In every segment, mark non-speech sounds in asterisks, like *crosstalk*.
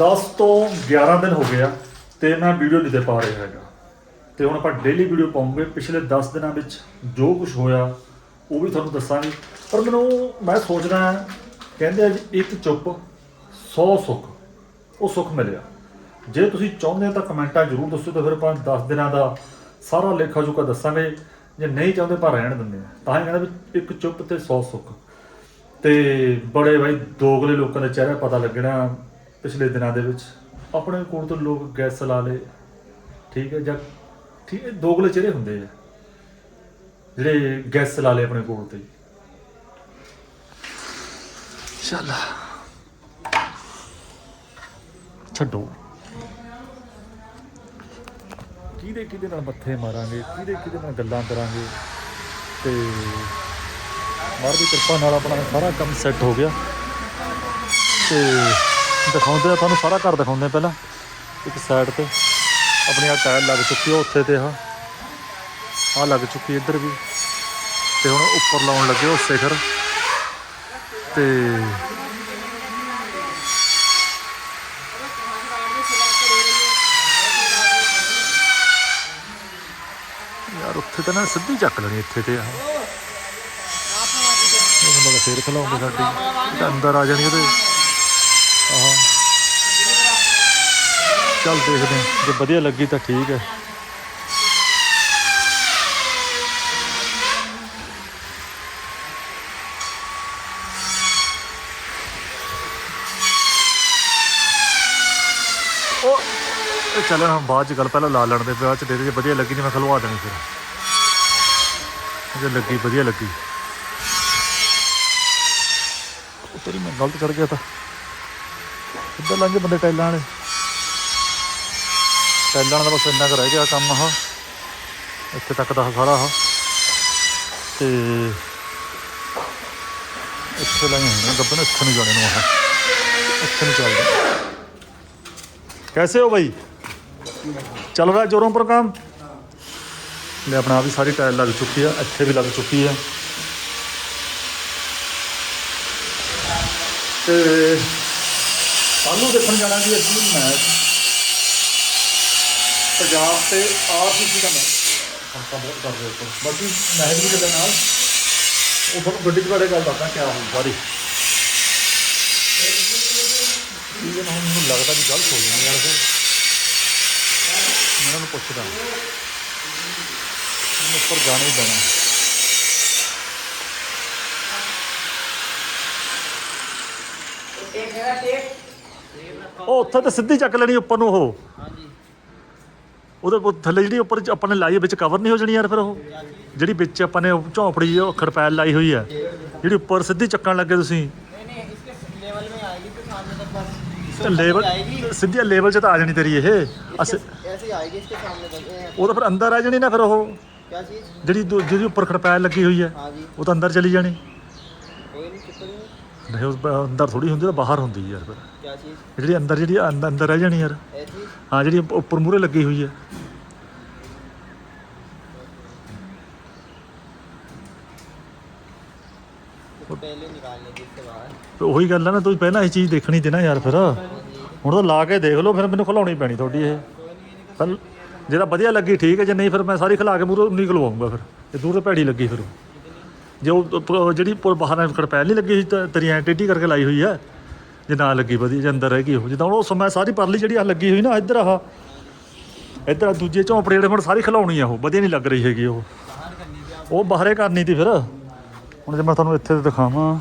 10 ਤੋਂ 11 ਦਿਨ ਹੋ ਗਿਆ ਤੇ ਮੈਂ ਵੀਡੀਓ ਨਹੀਂ ਦੇ ਪਾ ਰਿਹਾ ਹੈਗਾ। ਤੇ ਹੁਣ ਆਪਾਂ ਡੇਲੀ ਵੀਡੀਓ ਪਾਉਂਗੇ। ਪਿਛਲੇ 10 ਦਿਨਾਂ ਵਿੱਚ ਜੋ ਕੁਝ ਹੋਇਆ, ਉਹ ਵੀ ਤੁਹਾਨੂੰ ਦੱਸਾਂਗੇ। ਪਰ ਮੈਨੂੰ, ਮੈਂ ਸੋਚਦਾ ਕਹਿੰਦੇ ਆ ਜੀ, ਇੱਕ ਚੁੱਪ 100 ਸੁੱਖ, ਉਹ ਸੁੱਖ ਮਿਲਿਆ। ਜੇ ਤੁਸੀਂ ਚਾਹੁੰਦੇ ਹੋ ਤਾਂ ਕਮੈਂਟਾਂ ਜ਼ਰੂਰ ਦੱਸੋ ਤਾਂ ਫਿਰ ਆਪਾਂ 10 ਦਿਨਾਂ ਦਾ ਸਾਰਾ ਲੇਖਾ ਜੋਖਾ ਦੱਸਾਂਗੇ। ਜੇ ਨਹੀਂ ਚਾਹੁੰਦੇ ਪਰ ਰਹਿਣ ਦਿੰਦੇ ਆ। ਤਾਂ ਹੀ ਕਹਿੰਦਾ ਵੀ ਇੱਕ ਚੁੱਪ ਤੇ 100 ਸੁੱਖ। ਤੇ ਬੜੇ ਬਾਈ ਦੋਗਲੇ ਲੋਕਾਂ ਦੇ ਚਿਹਰੇ ਪਤਾ ਲੱਗਣਾ ਪਿਛਲੇ ਦਿਨਾਂ ਦੇ ਵਿੱਚ। ਆਪਣੇ ਕੋਲ ਤੋਂ ਲੋਕ ਗੈਸ ਲਾ ਲੇ ਠੀਕ ਹੈ ਜਾਂ ਠੀਕ ਹੈ ਦੋਗਲੇ ਚਿਹਰੇ ਹੁੰਦੇ ਆ। ਜਿਹੜੇ ਗੈਸ ਲਾ ਲੇ ਆਪਣੇ ਕੋਲ ਤੇ। ਚੱਲ ਛੱਡੋ। ਕਿਹਦੇ ਕਿਹਦੇ ਨਾਲ ਮੱਥੇ ਮਾਰਾਂਗੇ ਕਿਹਦੇ ਕਿਹਦੇ ਨਾਲ ਗੱਲਾਂ ਕਰਾਂਗੇ ਤੇ ਮਾਰ ਦੀ ਕਿਰਪਾ ਨਾਲ ਆਪਣਾ ਸਾਰਾ ਕੰਮ ਸੈੱਟ ਹੋ ਗਿਆ। ਤੇ ਦਿਖਾਉਂਦੇ ਆ, ਤੁਹਾਨੂੰ ਸਾਰਾ ਘਰ ਦਿਖਾਉਂਦੇ ਆ ਪਹਿਲਾਂ। ਇੱਕ ਸਾਈਡ ਤੇ, ਆਪਣੀ ਆ ਟਾਇਲ ਲੱਗ ਚੁੱਕੀ ਆ, ਉੱਥੇ ਤੇ ਆ ਆ ਲੱਗ ਚੁੱਕੀ ਇੱਧਰ ਵੀ। ਤੇ ਹੁਣ ਉੱਪਰ ਲਾਉਣ ਲੱਗੇ ਉਹ ਸਿਖਰ। ਤੇ ਯਾਰ ਉੱਥੇ ਤਾਂ ਨਾ ਸਿੱਧੀ ਚੱਕ ਲੈਣੀ, ਇੱਥੇ ਤੇ ਆ ਇਹ ਬੰਦਾ ਤਾਂ ਫੇਰ ਖਲਾਉਂਦੇ ਸਾਡੀ। ਅੰਦਰ ਆ ਜਾਣੀ ਉਹਦੇ। ਚੱਲ ਦੇਖਦੇ ਹਾਂ। ਜੇ ਵਧੀਆ ਲੱਗੀ ਤਾਂ ਠੀਕ ਹੈ। ਉਹ ਇਹ ਚੱਲ ਹੁਣ ਬਾਅਦ ਚ ਗੱਲ ਪਹਿਲਾਂ ਲਾ ਲੈਣ ਦੇ, ਬਾਅਦ ਚ ਦੇ ਦੇ, ਜੇ ਵਧੀਆ ਲੱਗੀ ਨਹੀਂ ਮੈਂ ਖਲਵਾ ਦੇਣੀ ਫਿਰ। ਜੇ ਲੱਗੀ, ਵਧੀਆ ਲੱਗੀ। ਤੇਰੀ ਮੈਂ ਗਲਤ ਕਰ ਗਿਆ ਤਾਂ। ਇੱਧਰ ਲੰਘੇ ਬੰਦੇ ਟਾਈਲਾਂ ਵਾਲੇ? ਟੈਲਾਂ ਦਾ ਬਸ ਇੰਨਾ ਕੁ ਰਹਿ ਗਿਆ ਕੰਮ ਆਹ ਇੱਥੇ ਤੱਕ ਦਾ ਸਾਰਾ ਆਹ ਤੇ ਇੱਥੇ ਲਾਈ ਹੋਣੀ ਗੱਬੇ ਨੂੰ ਇੱਥੇ ਨੂੰ ਜਾਣੇ ਨੂੰ ਆਹ ਇੱਥੇ ਨੂੰ ਚੱਲਦੇ। ਕੈਸੇ ਹੋ ਭਾਈ ਚੱਲ ਰਿਹਾ ਜੋਰੋਂ ਪਰ ਕੰਮ ਮੈਂ ਆਪਣਾ ਆ ਵੀ ਸਾਰੀ ਟਾਇਰ ਲੱਗ ਚੁੱਕੀ ਆ, ਇੱਥੇ ਵੀ ਲੱਗ ਚੁੱਕੀ ਆ। ਤੇ ਸਾਨੂੰ ਦੇਖਣ ਜਾਣਾ ਕਿ ਅੱਜ ਮੈਚ ਪੰਜਾਬ ਤੇ ਆਰਸੀਸੀ ਦਾ ਮੈਚ ਆਪਾਂ ਬਹੁਤ ਕਰਦੇ ਉੱਪਰ। ਬਾਕੀ ਮੈਚ ਵੀ ਚੱਲਣ ਨਾਲ ਉਹ ਤੁਹਾਨੂੰ ਗੱਡੀ ਦੇ ਬਾਰੇ ਗੱਲ ਦੱਸਦਾ ਕਿਆ ਹੋਊਗਾ ਦੀ ਇਹ ਨਾ ਮੈਨੂੰ ਲੱਗਦਾ ਵੀ ਗਲਤ ਹੋ ਜਾਣੀ ਯਾਰ ਫਿਰ ਮੈਂ ਉਹਨਾਂ ਪੁੱਛਦਾ ਮੈਨੂੰ ਉੱਪਰ ਜਾਣਾ ਹੀ ਪੈਣਾ। ਉਹ ਉੱਥੇ ਤਾਂ ਸਿੱਧੀ ਚੱਕ ਲੈਣੀ ਉੱਪਰ ਨੂੰ ਉਹ। ਉਹਦੇ ਉੱਪਰ ਥੱਲੇ ਜਿਹੜੀ ਉੱਪਰ ਆਪਾਂ ਨੇ ਲਾਈ ਹੈ ਵਿੱਚ ਕਵਰ ਨਹੀਂ ਹੋ ਜਾਣੀ ਯਾਰ ਫਿਰ ਉਹ ਜਿਹੜੀ ਵਿੱਚ ਆਪਾਂ ਨੇ ਉਹ ਝੌਂਪੜੀ ਜਿਹੀ ਉਹ ਖੜਪੈਲ ਲਾਈ ਹੋਈ ਹੈ ਜਿਹੜੀ ਉੱਪਰ ਸਿੱਧੀ ਚੱਕਣ ਲੱਗੇ ਤੁਸੀਂ नहीं नहीं इसके लेवल में आएगी तो सामने तक बस ਤੇ ਲੈਵਲ आएगी ਸਿੱਧੀ ਲੈਵਲ 'ਚ ਤਾਂ ਆ ਜਾਣੀ ਤੇਰੀ ਇਹ ਅਸ इसके- ऐसे ही आएगी इसके सामने तक ये ਉਹ ਤਾਂ ਫਿਰ ਅੰਦਰ ਆ ਜਾਣੀ ਨਾ ਫਿਰ ਉਹ क्या चीज़ ਜਿਹੜੀ ਦੂ- ਜਿਹਦੀ ਉੱਪਰ ਖੜਪੈਲ ਲੱਗੀ ਹੋਈ ਹੈ हाँ जी ਉਹ ਤਾਂ ਅੰਦਰ ਚਲੀ ਜਾਣੀ कोई नहीं चक्कर नहीं ਨਹੀਂ ਉਸ ਬ- ਅੰਦਰ ਥੋੜੀ ਹੁੰਦੀ ਉਹ ਤਾਂ ਬਾਹਰ ਹੁੰਦੀ ਯਾਰ ਫਿਰ क्या चीज़ ਜਿਹੜੀ ਅੰਦਰ ਜਿਹੜੀ ਅੰਦ- ਅੰਦਰ ਰਹਿ ਜਾਣੀ ਯਾਰ ऐ चीज़ ਹਾਂ ਜਿਹੜੀ ਉੱਪ- ਉੱਪਰ ਮੂਰੇ ਲੱਗੀ ਹੋਈ ਹੈ तो पहले निकाल लेंगे इसके बाहर ਤੇ ਉਹੀ ਗੱਲ ਹੈ ਨਾ ਤੁਸੀਂ ਪਹਿਲਾਂ ਇਹ ਚੀਜ਼ ਦੇਖਣੀ ਤੇ ਨਾ ਯਾਰ ਫਿਰ ਹੁਣ ਤਾਂ ਲਾ ਕੇ ਦੇਖ ਲਓ ਫਿਰ ਮੈਨੂੰ ਖਿਲਾਉਣੀ ਪੈਣੀ ਤੁਹਾਡੀ ਇਹ ਪਰ ਜੇ ਤਾਂ ਵਧੀਆ ਲੱਗੀ ਠੀਕ ਹੈ ਜੇ ਨਹੀਂ ਫਿਰ ਮੈਂ ਸਾਰੀ ਖਿਲਾ ਕੇ ਮੂਰੋਂ ਨਹੀਂ ਖਲਵਾਉਂਗਾ ਫਿਰ ਇਹ ਦੂਰ ਤੋਂ ਭੈੜੀ ਲੱਗੀ ਫਿਰ ਉਹ। ਜੇ ਉਹ ਉੱਪਰ- ਜਿਹੜੀ ਉੱਪਰ ਬਾਹਰ ਨਾਲ ਖੜਪੈਲ ਨਹੀਂ ਲੱਗੀ ਹੋਈ ਤਾਂ ਤੇਰੀ ਐਂ ਟੇਢੀ ਕਰਕੇ ਲਾਈ ਹੋਈ ਹੈ ਜੇ ਨਾ ਲੱਗੀ ਵਧੀਆ, ਜੇ ਅੰਦਰ ਰਹਿ ਗਈ ਉਹ। ਜਿੱਦਾਂ ਉਹ ਸਮਾਂ ਸਾਰੀ ਪਰਲੀ ਜਿਹੜੀ ਆ ਲੱਗੀ ਹੋਈ ਨਾ, ਇੱਧਰ ਆਹ। ਇੱਧਰ ਆਹ ਦੂਜੇ ਝੌਂਪੜੇ ਜਿਹੜੇ ਹੁਣ ਸਾਰੀ ਖਿਲਾਉਣੀ ਆ ਉਹ, ਵਧੀਆ ਨਹੀਂ ਲੱਗ ਰਹੀ ਹੈਗੀ ਉਹ। ਉਹ ਬਾਹਰੇ ਕਰਨੀ ਤੀ ਫਿਰ। ਹੁਣ ਜੇ ਮੈਂ ਤੁਹਾਨੂੰ ਇੱਥੇ ਤੇ ਦਿਖਾਵਾਂ।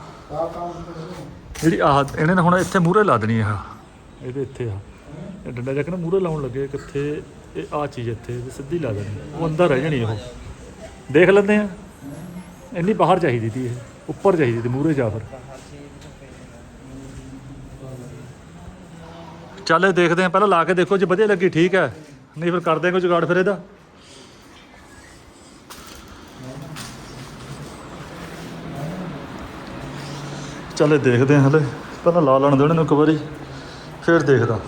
ਜਿਹੜੀ ਆਹ, ਇਹਨੇ ਨਾ ਹੁਣ ਇੱਥੇ ਮੂਹਰੇ ਲਾ ਦੇਣੀ ਆ। ਇਹਦੇ ਇੱਥੇ ਆ। ਇਹ ਡੰਡਾ ਚੱਕ ਨਾ ਮੂਹਰੇ ਲਾਉਣ ਲੱਗੇ, ਕਿੱਥੇ ਇਹ ਆ ਚੀਜ਼ ਇੱਥੇ ਸਿੱਧੀ ਲਾ ਦੇਣੀ। ਉਹ ਅੰਦਰ ਰਹਿ ਜਾਣੀ ਉਹ। ਦੇਖ ਲੈਂਦੇ ਆ। ਇੰਨੀ ਬਾਹਰ ਚਾਹੀਦੀ ਤੀ ਇਹ, ਉੱਪਰ ਚਾਹੀਦੀ ਤੀ, ਮੂਹਰੇ ਜਾ ਫਿਰ। ਚੱਲ ਇਹ ਦੇਖਦੇ ਆ ਪਹਿਲਾਂ ਲਾ ਕੇ ਦੇਖੋ ਜੇ ਵਧੀਆ ਲੱਗੀ, ਠੀਕ ਹੈ। ਨਹੀਂ ਫਿਰ ਕਰਦੇ ਕੋਈ ਜੁਗਾੜ ਫਿਰ ਇਹਦਾ। ਚੱਲ ਇਹ ਦੇਖਦੇ ਆ ਹਲੇ, ਪਹਿਲਾਂ ਲਾ ਲੈਣ ਦੇ ਉਹਨਾਂ ਨੂੰ ਇੱਕ ਵਾਰੀ, ਫਿਰ ਦੇਖਦਾ।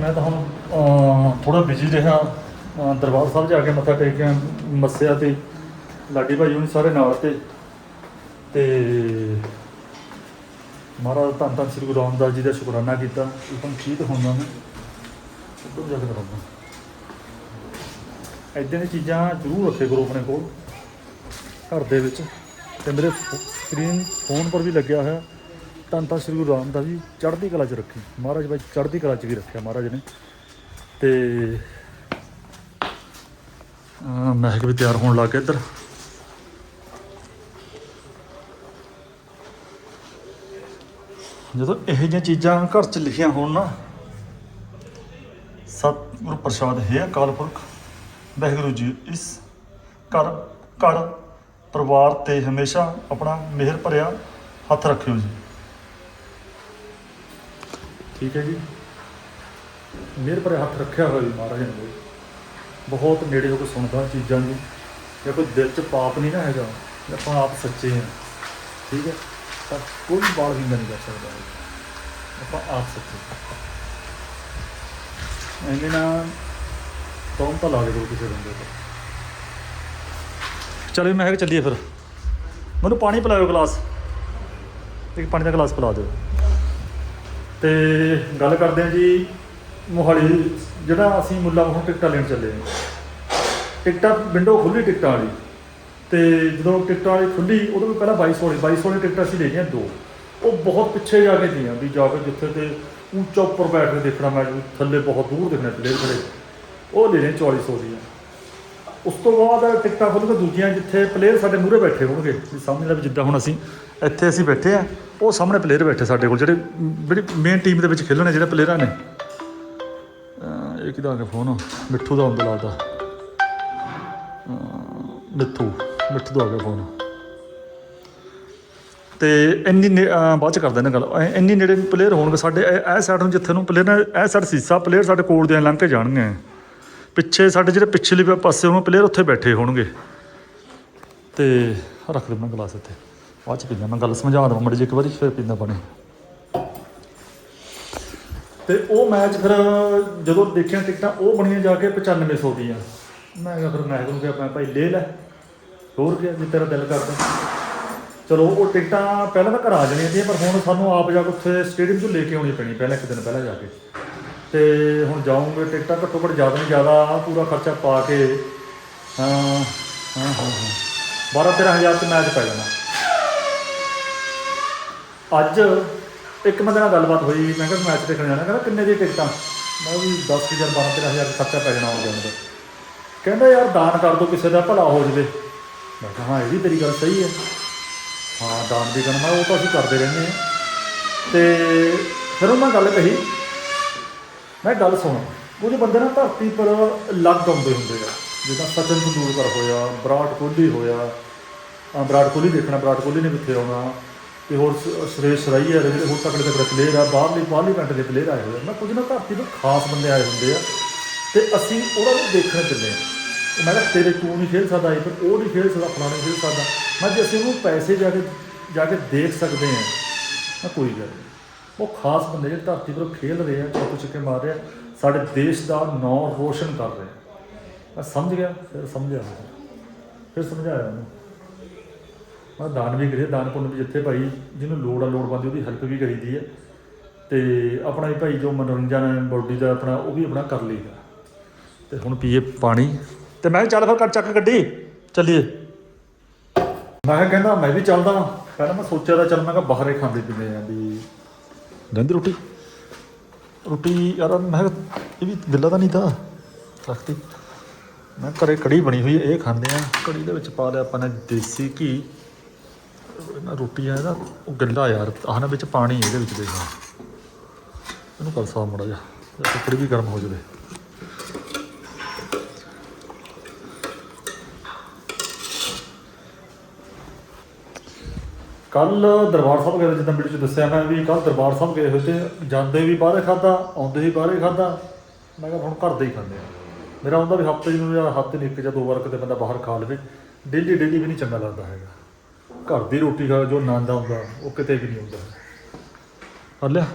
ਮੈਂ ਤਾਂ ਹੁਣ ਥੋੜਾ ਬਿਜ਼ੀ ਰਿਹਾ ਦਰਬਾਰ ਸਾਹਿਬ ਜਾ ਕੇ ਮੱਥਾ ਟੇਕਿਆ ਮੱਸਿਆ ਤੇ ਲਾਡੀ ਭਾਈ ਹੁਣੀ ਸਾਰੇ ਨਾਲ ਤੇ ਤੇ ਮਹਾਰਾਜ ਧੰਨ ਧੰਨ ਸ੍ਰੀ ਗੁਰੂ ਰਾਮਦਾਸ ਜੀ ਦਾ ਸ਼ੁਕਰਾਨਾ ਕੀਤਾ। ਉਪਨ ਚੀਤ ਹੁੰਦਾ ਮੈਂ ਉੱਧਰ ਜਾ ਕੇ ਕਰਾਂਗਾ ਐਦਾਂ ਦੀਆਂ ਚੀਜ਼ਾਂ ਜ਼ਰੂਰ ਰੱਖੇ ਕਰੋ ਆਪਣੇ ਕੋਲ, ਘਰ ਦੇ ਵਿੱਚ। ਤੇ ਮੇਰੇ ਸਕਰੀਨ ਫੋਨ ਪਰ ਵੀ ਲੱਗਿਆ ਹੋਇਆ। ਧੰਨ ਧੰਨ ਸ੍ਰੀ ਗੁਰੂ ਰਾਮਦਾਸ ਜੀ, ਚੜ੍ਹਦੀ ਕਲਾ 'ਚ ਰੱਖੀ। ਮਹਾਰਾਜ ਬਾਈ ਚੜ੍ਹਦੀ ਕਲਾ 'ਚ ਵੀ ਰੱਖਿਆ ਮਹਾਰਾਜ ਨੇ। ਤੇ ਮਹਿਕ ਵੀ ਤਿਆਰ ਹੋਣ ਲੱਗ ਗਿਆ ਇੱਧਰ। ਜਦੋਂ ਇਹੋ ਜਿਹੀਆਂ ਚੀਜ਼ਾਂ ਘਰ 'ਚ ਲਿਖੀਆਂ ਹੋਣ ਨਾ ਸਤਿਗੁਰ ਪ੍ਰਸਾਦ ਹੈ ਅਕਾਲ ਪੁਰਖ, ਵਾਹਿਗੁਰੂ ਜੀ ਇਸ ਘਰ ਘਰ ਪਰਿਵਾਰ ਤੇ ਹਮੇਸ਼ਾ ਆਪਣਾ ਮਿਹਰ ਭਰਿਆ ਹੱਥ ਰੱਖਿਓ ਜੀ। ਠੀਕ ਹੈ ਜੀ। ਮਿਹਰ ਭਰਿਆ ਹੱਥ ਰੱਖਿਆ ਹੋਇਆ ਜੀ ਮਹਾਰਾਜ ਨੇ। ਬਹੁਤ ਨੇੜੇ ਹੋ ਕੇ ਸੁਣਦਾ ਚੀਜ਼ਾਂ ਨੂੰ। ਜੇ ਕੋਈ ਦਿਲ 'ਚ ਪਾਪ ਨਹੀਂ ਨਾ ਹੈਗਾ। ਆਪਾਂ ਆਪ ਸੱਚੇ ਹਾਂ। ਠੀਕ ਹੈ। ਤਾਂ ਕੋਈ ਬਾਲ ਵੀ ਨਹੀਂ ਕਰ ਸਕਦਾ। ਆਪਾਂ ਆਪ ਸੱਚੇ ਐਵੇਂ ਨਾ ਤੌਮ ਤਾਂ ਲਾ ਦੇ ਦੋ ਕਿਸੇ ਬੰਦੇ ਤੇ। ਚਲੋ ਮੈਂ ਕਿਹਾ ਚੱਲੀਏ ਫਿਰ। ਮੈਨੂੰ ਪਾਣੀ ਪਿਲਾਇਓ ਗਲਾਸ। ਇੱਕ ਪਾਣੀ ਦਾ ਗਲਾਸ ਪਿਲਾ ਦਿਓ। ਤੇ ਗੱਲ ਕਰਦੇ ਹਾਂ ਜੀ ਮੋਹਾਲੀ, ਜਿਹੜਾ ਅਸੀਂ ਮੁੱਲਾ ਹੁਣ ਟਿਕਟਾਂ ਲੈਣ ਚੱਲੇ ਹਾਂ। ਟਿਕਟਾਂ ਵਿੰਡੋ ਖੁੱਲੀ ਟਿਕਟਾਂ ਵਾਲੀ। ਤੇ ਜਦੋਂ ਟਿਕਟਾਂ ਵਾਲੀ ਖੁੱਲੀ, ਉਦੋਂ ਵੀ ਪਹਿਲਾਂ 2200 ਵਾਲੀ 2200 ਵਾਲੀ ਟਿਕਟਾਂ ਅਸੀਂ ਲਈਆਂ ਦੋ। ਉਹ ਬਹੁਤ ਪਿੱਛੇ ਜਾ ਕੇ ਦੀਆਂ ਵੀ ਜਾ ਕੇ ਜਿੱਥੇ ਤੇ ਉੱਚਾ ਉੱਪਰ ਬੈਠ ਕੇ ਦੇਖਣਾ ਮੈਚ ਥੱਲੇ ਬਹੁਤ ਦੂਰ ਦੇਖਣਾ ਪਲੇਅਰ ਖੜੇ ਉਹ ਲੈ ਲਏ 4400 ਦੀਆਂ। ਉਸ ਤੋਂ ਬਾਅਦ ਟਿਕਟਾਂ ਖੁੱਲ੍ਹ ਕੇ ਦੂਜੀਆਂ ਜਿੱਥੇ ਪਲੇਅਰ ਸਾਡੇ ਮੂਹਰੇ ਬੈਠੇ ਹੋਣਗੇ, ਵੀ ਸਮਝ ਲੈ ਵੀ ਜਿੱਦਾਂ ਹੁਣ ਅਸੀਂ ਇੱਥੇ ਅਸੀਂ ਬੈਠੇ ਆ, ਉਹ ਸਾਹਮਣੇ ਪਲੇਅਰ ਬੈਠੇ ਸਾਡੇ ਕੋਲ, ਜਿਹੜੇ ਜਿਹੜੀ ਮੇਨ ਟੀਮ ਦੇ ਵਿੱਚ ਖੇਲਣੇ ਜਿਹੜੇ ਪਲੇਅਰਾਂ ਨੇ। ਇਹ ਕਿਹਦਾ ਆ ਫੋਨ ਮਿੱਠੂ ਦਾ ਹੁੰਦਾ ਲੱਗਦਾ। ਮਿੱਠੂ। ਮਿੱਠੂ ਦਾ ਆ ਗਿਆ ਫੋਨ ਤੇ ਇੰਨੀ ਬਾਅਦ ਚ ਕਰਦੇ ਨੇ ਗੱਲ। ਇੰਨੀ ਨੇੜੇ ਪਲੇਅਰ ਹੋਣਗੇ ਸਾਡੇ ਇਹ ਸਾਈਡ ਨੂੰ ਜਿੱਥੇ ਨੂੰ ਪਲੇਅਰ ਨੇ ਇਹ ਸਾਈਡ ਸੀਸਾ ਪਲੇਅਰ ਸਾਡੇ ਕੋਲ ਦੇ ਲੰਘ ਕੇ ਜਾਣਗੇ ਪਿੱਛੇ ਸਾਡੇ ਜਿਹੜੇ ਪਿਛਲੇ ਪਾਸੇ ਉਹਨੂੰ ਪਲੇਅਰ ਉੱਥੇ ਬੈਠੇ ਹੋਣਗੇ। ਤੇ ਰੱਖ ਦੇ ਮੈਂ ਗਲਾਸ ਇੱਥੇ। ਬਾਅਦ ਚ ਪੀਂਦਾ ਮੈਂ ਗੱਲ ਸਮਝਾ ਦਵਾਂ ਮੜੀ ਜੀ ਇੱਕ ਵਾਰੀ, ਫਿਰ ਪੀਂਦਾ ਪਾਣੀ। ਤੇ ਉਹ ਮੈਚ ਫਿਰ ਜਦੋਂ ਦੇਖਿਆ ਟਿਕਟਾਂ, ਉਹ ਬਣੀਆਂ ਜਾ ਕੇ 9500 ਦੀਆਂ। ਮੈਂ ਕਿਹਾ ਫਿਰ ਮੈਂ ਕਿਹਾ ਆਪਾਂ ਭਾਈ ਲੈ ਲੈ। ਹੋਰ ਕੀ ਆ, ਜੇ ਤੇਰਾ ਦਿਲ ਕਰਦਾ। ਚਲੋ ਉਹ ਟਿਕਟਾਂ ਪਹਿਲਾਂ ਤਾਂ ਘਰ ਆ ਜਾਣੀਆਂ ਸੀ ਪਰ ਹੁਣ ਸਾਨੂੰ ਆਪ ਜਾ ਕੇ ਉੱਥੇ ਸਟੇਡੀਅਮ 'ਚੋਂ ਲੈ ਕੇ ਆਉਣੀ ਪੈਣੀ ਪਹਿਲਾਂ ਇੱਕ ਦਿਨ ਪਹਿਲਾਂ ਜਾ ਕੇ। ਤੇ ਹੁਣ ਜਾਊਂਗੇ ਟਿਕਟਾਂ ਘੱਟੋ ਘੱਟ ਜ਼ਿਆਦਾ ਨਹੀਂ ਜ਼ਿਆਦਾ ਆਹ ਪੂਰਾ ਖਰਚਾ ਪਾ ਕੇ ਹਾਂ ਹਾਂ ਹਾਂ ਹਾਂ। 12 13000 ਤੇ ਮੈਚ ਪੈ ਜਾਣਾ। ਅੱਜ ਇੱਕ ਬੰਦੇ ਨਾਲ ਗੱਲਬਾਤ ਹੋਈ ਮੈਂ ਕਿਹਾ ਮੈਚ ਦੇਖਣ ਜਾਣਾ ਕਹਿੰਦਾ ਕਿੰਨੇ ਦੀ ਟਿਕਟਾਂ? ਮੈਂ ਵੀ 10000 12 13000 ਖਰਚਾ ਪੈ ਜਾਣਾ ਹੋ ਜਾਂਦਾ ਕਹਿੰਦਾ ਯਾਰ ਦਾਨ ਕਰ ਦੋ ਕਿਸੇ ਦਾ ਭਲਾ ਹੋ ਜਵੇ। ਮੈਂ ਕਿਹਾ, ਹਾਂ, ਇਹ ਵੀ ਤੇਰੀ ਗੱਲ ਸਹੀ ਹੈ। ਹਾਂ, ਦਾਨ ਵੀ ਕਰਨਾ ਉਹ ਤਾਂ ਅਸੀਂ ਕਰਦੇ ਰਹਿੰਦੇ ਹਾਂ। ਤੇ ਫਿਰ ਉਹਨਾਂ ਗੱਲ ਕਹੀ, ਮੈਂ ਗੱਲ ਸੁਣ, ਕੁਝ ਬੰਦੇ ਨਾ ਧਰਤੀ ਪਰ ਲੱਗ ਆਉਂਦੇ ਹੁੰਦੇ ਆ। ਜਿੱਦਾਂ ਸਚਿਨ ਤੰਦੂਲਕਰ ਹੋਇਆ, ਵਿਰਾਟ ਕੋਹਲੀ ਹੋਇਆ। ਵਿਰਾਟ ਕੋਹਲੀ ਦੇਖਣਾ, ਵਿਰਾਟ ਕੋਹਲੀ ਨੇ ਕਿੱਥੇ ਆਉਣਾ? ਤੇ ਹੋਰ ਸ- ਸੁਰੇਸ਼ ਰਾਈਆ ਜਿਹੜੇ, ਹੋਰ ਤਕੜੇ ਤਕੜੇ ਪਲੇਅਰ ਆ, ਬਾਹਰਲੀ ਪਾਰਲੀਮੈਂਟ ਦੇ ਪਲੇਅਰ ਆਏ ਹੋਏ ਆ। ਮੈਂ ਕੁਝ ਨਾ ਧਰਤੀ ਤੋਂ ਖਾਸ ਬੰਦੇ ਆਏ ਹੁੰਦੇ ਆ। ਤੇ ਅਸੀਂ ਉਹਨਾਂ ਨੂੰ ਦੇਖਣ ਚੱਲੇ ਆ ਮੈਂ ਕਿਹਾ, ਤੇਰੇ ਤੂੰ ਨਹੀਂ ਖੇਡ ਸਕਦਾ, ਇਹ ਫਿਰ ਉਹ ਨਹੀਂ ਖੇਡ ਸਕਦਾ, ਫਲਾਣਾ ਨਹੀਂ ਖੇਡ ਸਕਦਾ। ਮੈਂ ਜੇ ਅਸੀਂ ਉਹਨੂੰ ਪੈਸੇ ਜਾ ਕੇ ਜਾ ਕੇ ਦੇਖ ਸਕਦੇ ਹਾਂ। ਮੈਂ ਕੋਈ ਗੱਲ ਨਹੀਂ ਉਹ ਖਾਸ ਬੰਦੇ ਜਿਹੜੇ ਧਰਤੀ ਪਰ ਖੇਲ ਰਹੇ ਆ ਚੁੱਕ ਚੁੱਕੇ ਮਾਰ ਰਹੇ ਆ, ਸਾਡੇ ਦੇਸ਼ ਦਾ ਨਾਂ ਰੋਸ਼ਨ ਕਰ ਰਹੇ ਆ। ਮੈਂ ਸਮਝ ਗਿਆ, ਫਿਰ ਸਮਝਿਆ ਫਿਰ। ਸਮਝਾਇਆ ਉਹਨੂੰ। ਮੈਂ ਦਾਨ ਵੀ ਕਰੀਏ, ਦਾਨ ਪੁੰਨ ਵੀ ਜਿੱਥੇ ਭਾਈ, ਜਿਹਨੂੰ ਲੋੜ ਆ ਲੋੜ ਲੋੜਵੰਦ ਉਹਦੀ ਹੈਲਪ ਵੀ ਕਰੀਦੀ ਹੈ ਤੇ ਆਪਣਾ ਹੀ ਭਾਈ ਜੋ ਮਨੋਰੰਜਨ ਬੋਡੀ ਦਾ ਆਪਣਾ, ਉਹ ਵੀ ਆਪਣਾ ਕਰ ਲਈਦਾ। ਤੇ ਹੁਣ ਪੀਏ ਪਾਣੀ। ਤੇ ਮੈਂ ਕਿਹਾ ਚੱਲ ਫਿਰ ਕਰ ਚੱਕ ਗੱਡੀ ਚੱਲੀਏ। ਮੈਂ ਕਿਹਾ ਕਹਿੰਦਾ ਮੈਂ ਵੀ ਚੱਲਦਾ ਵਾਂ। ਪਹਿਲਾਂ ਮੈਂ ਸੋਚਿਆ ਤਾਂ ਚੱਲ ਮੈਂ ਕਿਹਾ ਬਾਹਰੇ ਖਾਂਦੇ ਪੀਂਦੇ ਆ ਵੀ। ਗੰਦੀ ਰੋਟੀ? ਰੋਟੀ ਯਾਰ ਮੈਂ ਕਿਹਾ ਇਹ ਵੀ ਬਿੱਲਾ ਤਾਂ ਨਹੀਂ ਤਾਂ। ਰੱਖਤੀ। ਮੈਂ ਘਰੇ ਕੜੀ ਬਣੀ ਹੋਈ ਹੈ ਇਹ ਖਾਂਦੇ ਆ। ਕੜੀ ਦੇ ਵਿੱਚ ਪਾ ਲਿਆ ਆਪਾਂ ਨੇ ਦੇਸੀ ਘੀ। ਨਾ ਰੋਟੀ ਆ ਇਹਦਾ ਉਹ ਗਿੱਲਾ ਯਾਰ ਆਹ ਨਾ ਵਿੱਚ ਪਾਣੀ ਇਹਦੇ ਵਿੱਚ ਦੇਖਣਾ ਇਹਨੂੰ ਕਰ ਸਾਫ਼ ਮੜਾ ਜਾ ਕੜੀ ਵੀ ਗਰਮ ਹੋ ਜਾਵੇ। ਕੱਲ ਦਰਬਾਰ ਸਾਹਿਬ ਗਏ ਜਿੱਦਾਂ ਵੀਡੀਓ ਚ ਦੱਸਿਆ ਮੈਂ ਵੀ ਕੱਲ ਦਰਬਾਰ ਸਾਹਿਬ ਗਏ ਹੋਏ ਤੇ ਜਾਂਦੇ ਵੀ ਬਾਹਰੇ ਖਾਦਾ ਆਉਂਦੇ ਵੀ ਬਾਹਰੇ ਖਾਦਾ ਮੈਂ ਕਿਹਾ ਹੁਣ ਘਰ ਦਾ ਹੀ ਖਾਂਦੇ ਆ। ਮੇਰਾ ਹੁੰਦਾ ਵੀ ਹਫ਼ਤੇ ਨੂੰ ਜਾਂ ਹਫ਼ਤੇ ਨੂੰ ਇੱਕ ਜਾਂ ਦੋ ਵਾਰ ਕਿਤੇ ਬੰਦਾ ਬਾਹਰ ਖਾ ਲਵੇ। ਡੇਲੀ ਡੇਲੀ ਵੀ ਨਹੀਂ ਚੰਗਾ ਲੱਗਦਾ ਹੈਗਾ। ਘਰ ਦੀ ਰੋਟੀ ਖਾ, ਜੋ ਆਨੰਦ ਆਉਂਦਾ ਉਹ ਕਿਤੇ ਵੀ ਨਹੀਂ ਹੁੰਦਾ। ਕਰ ਲਿਆ।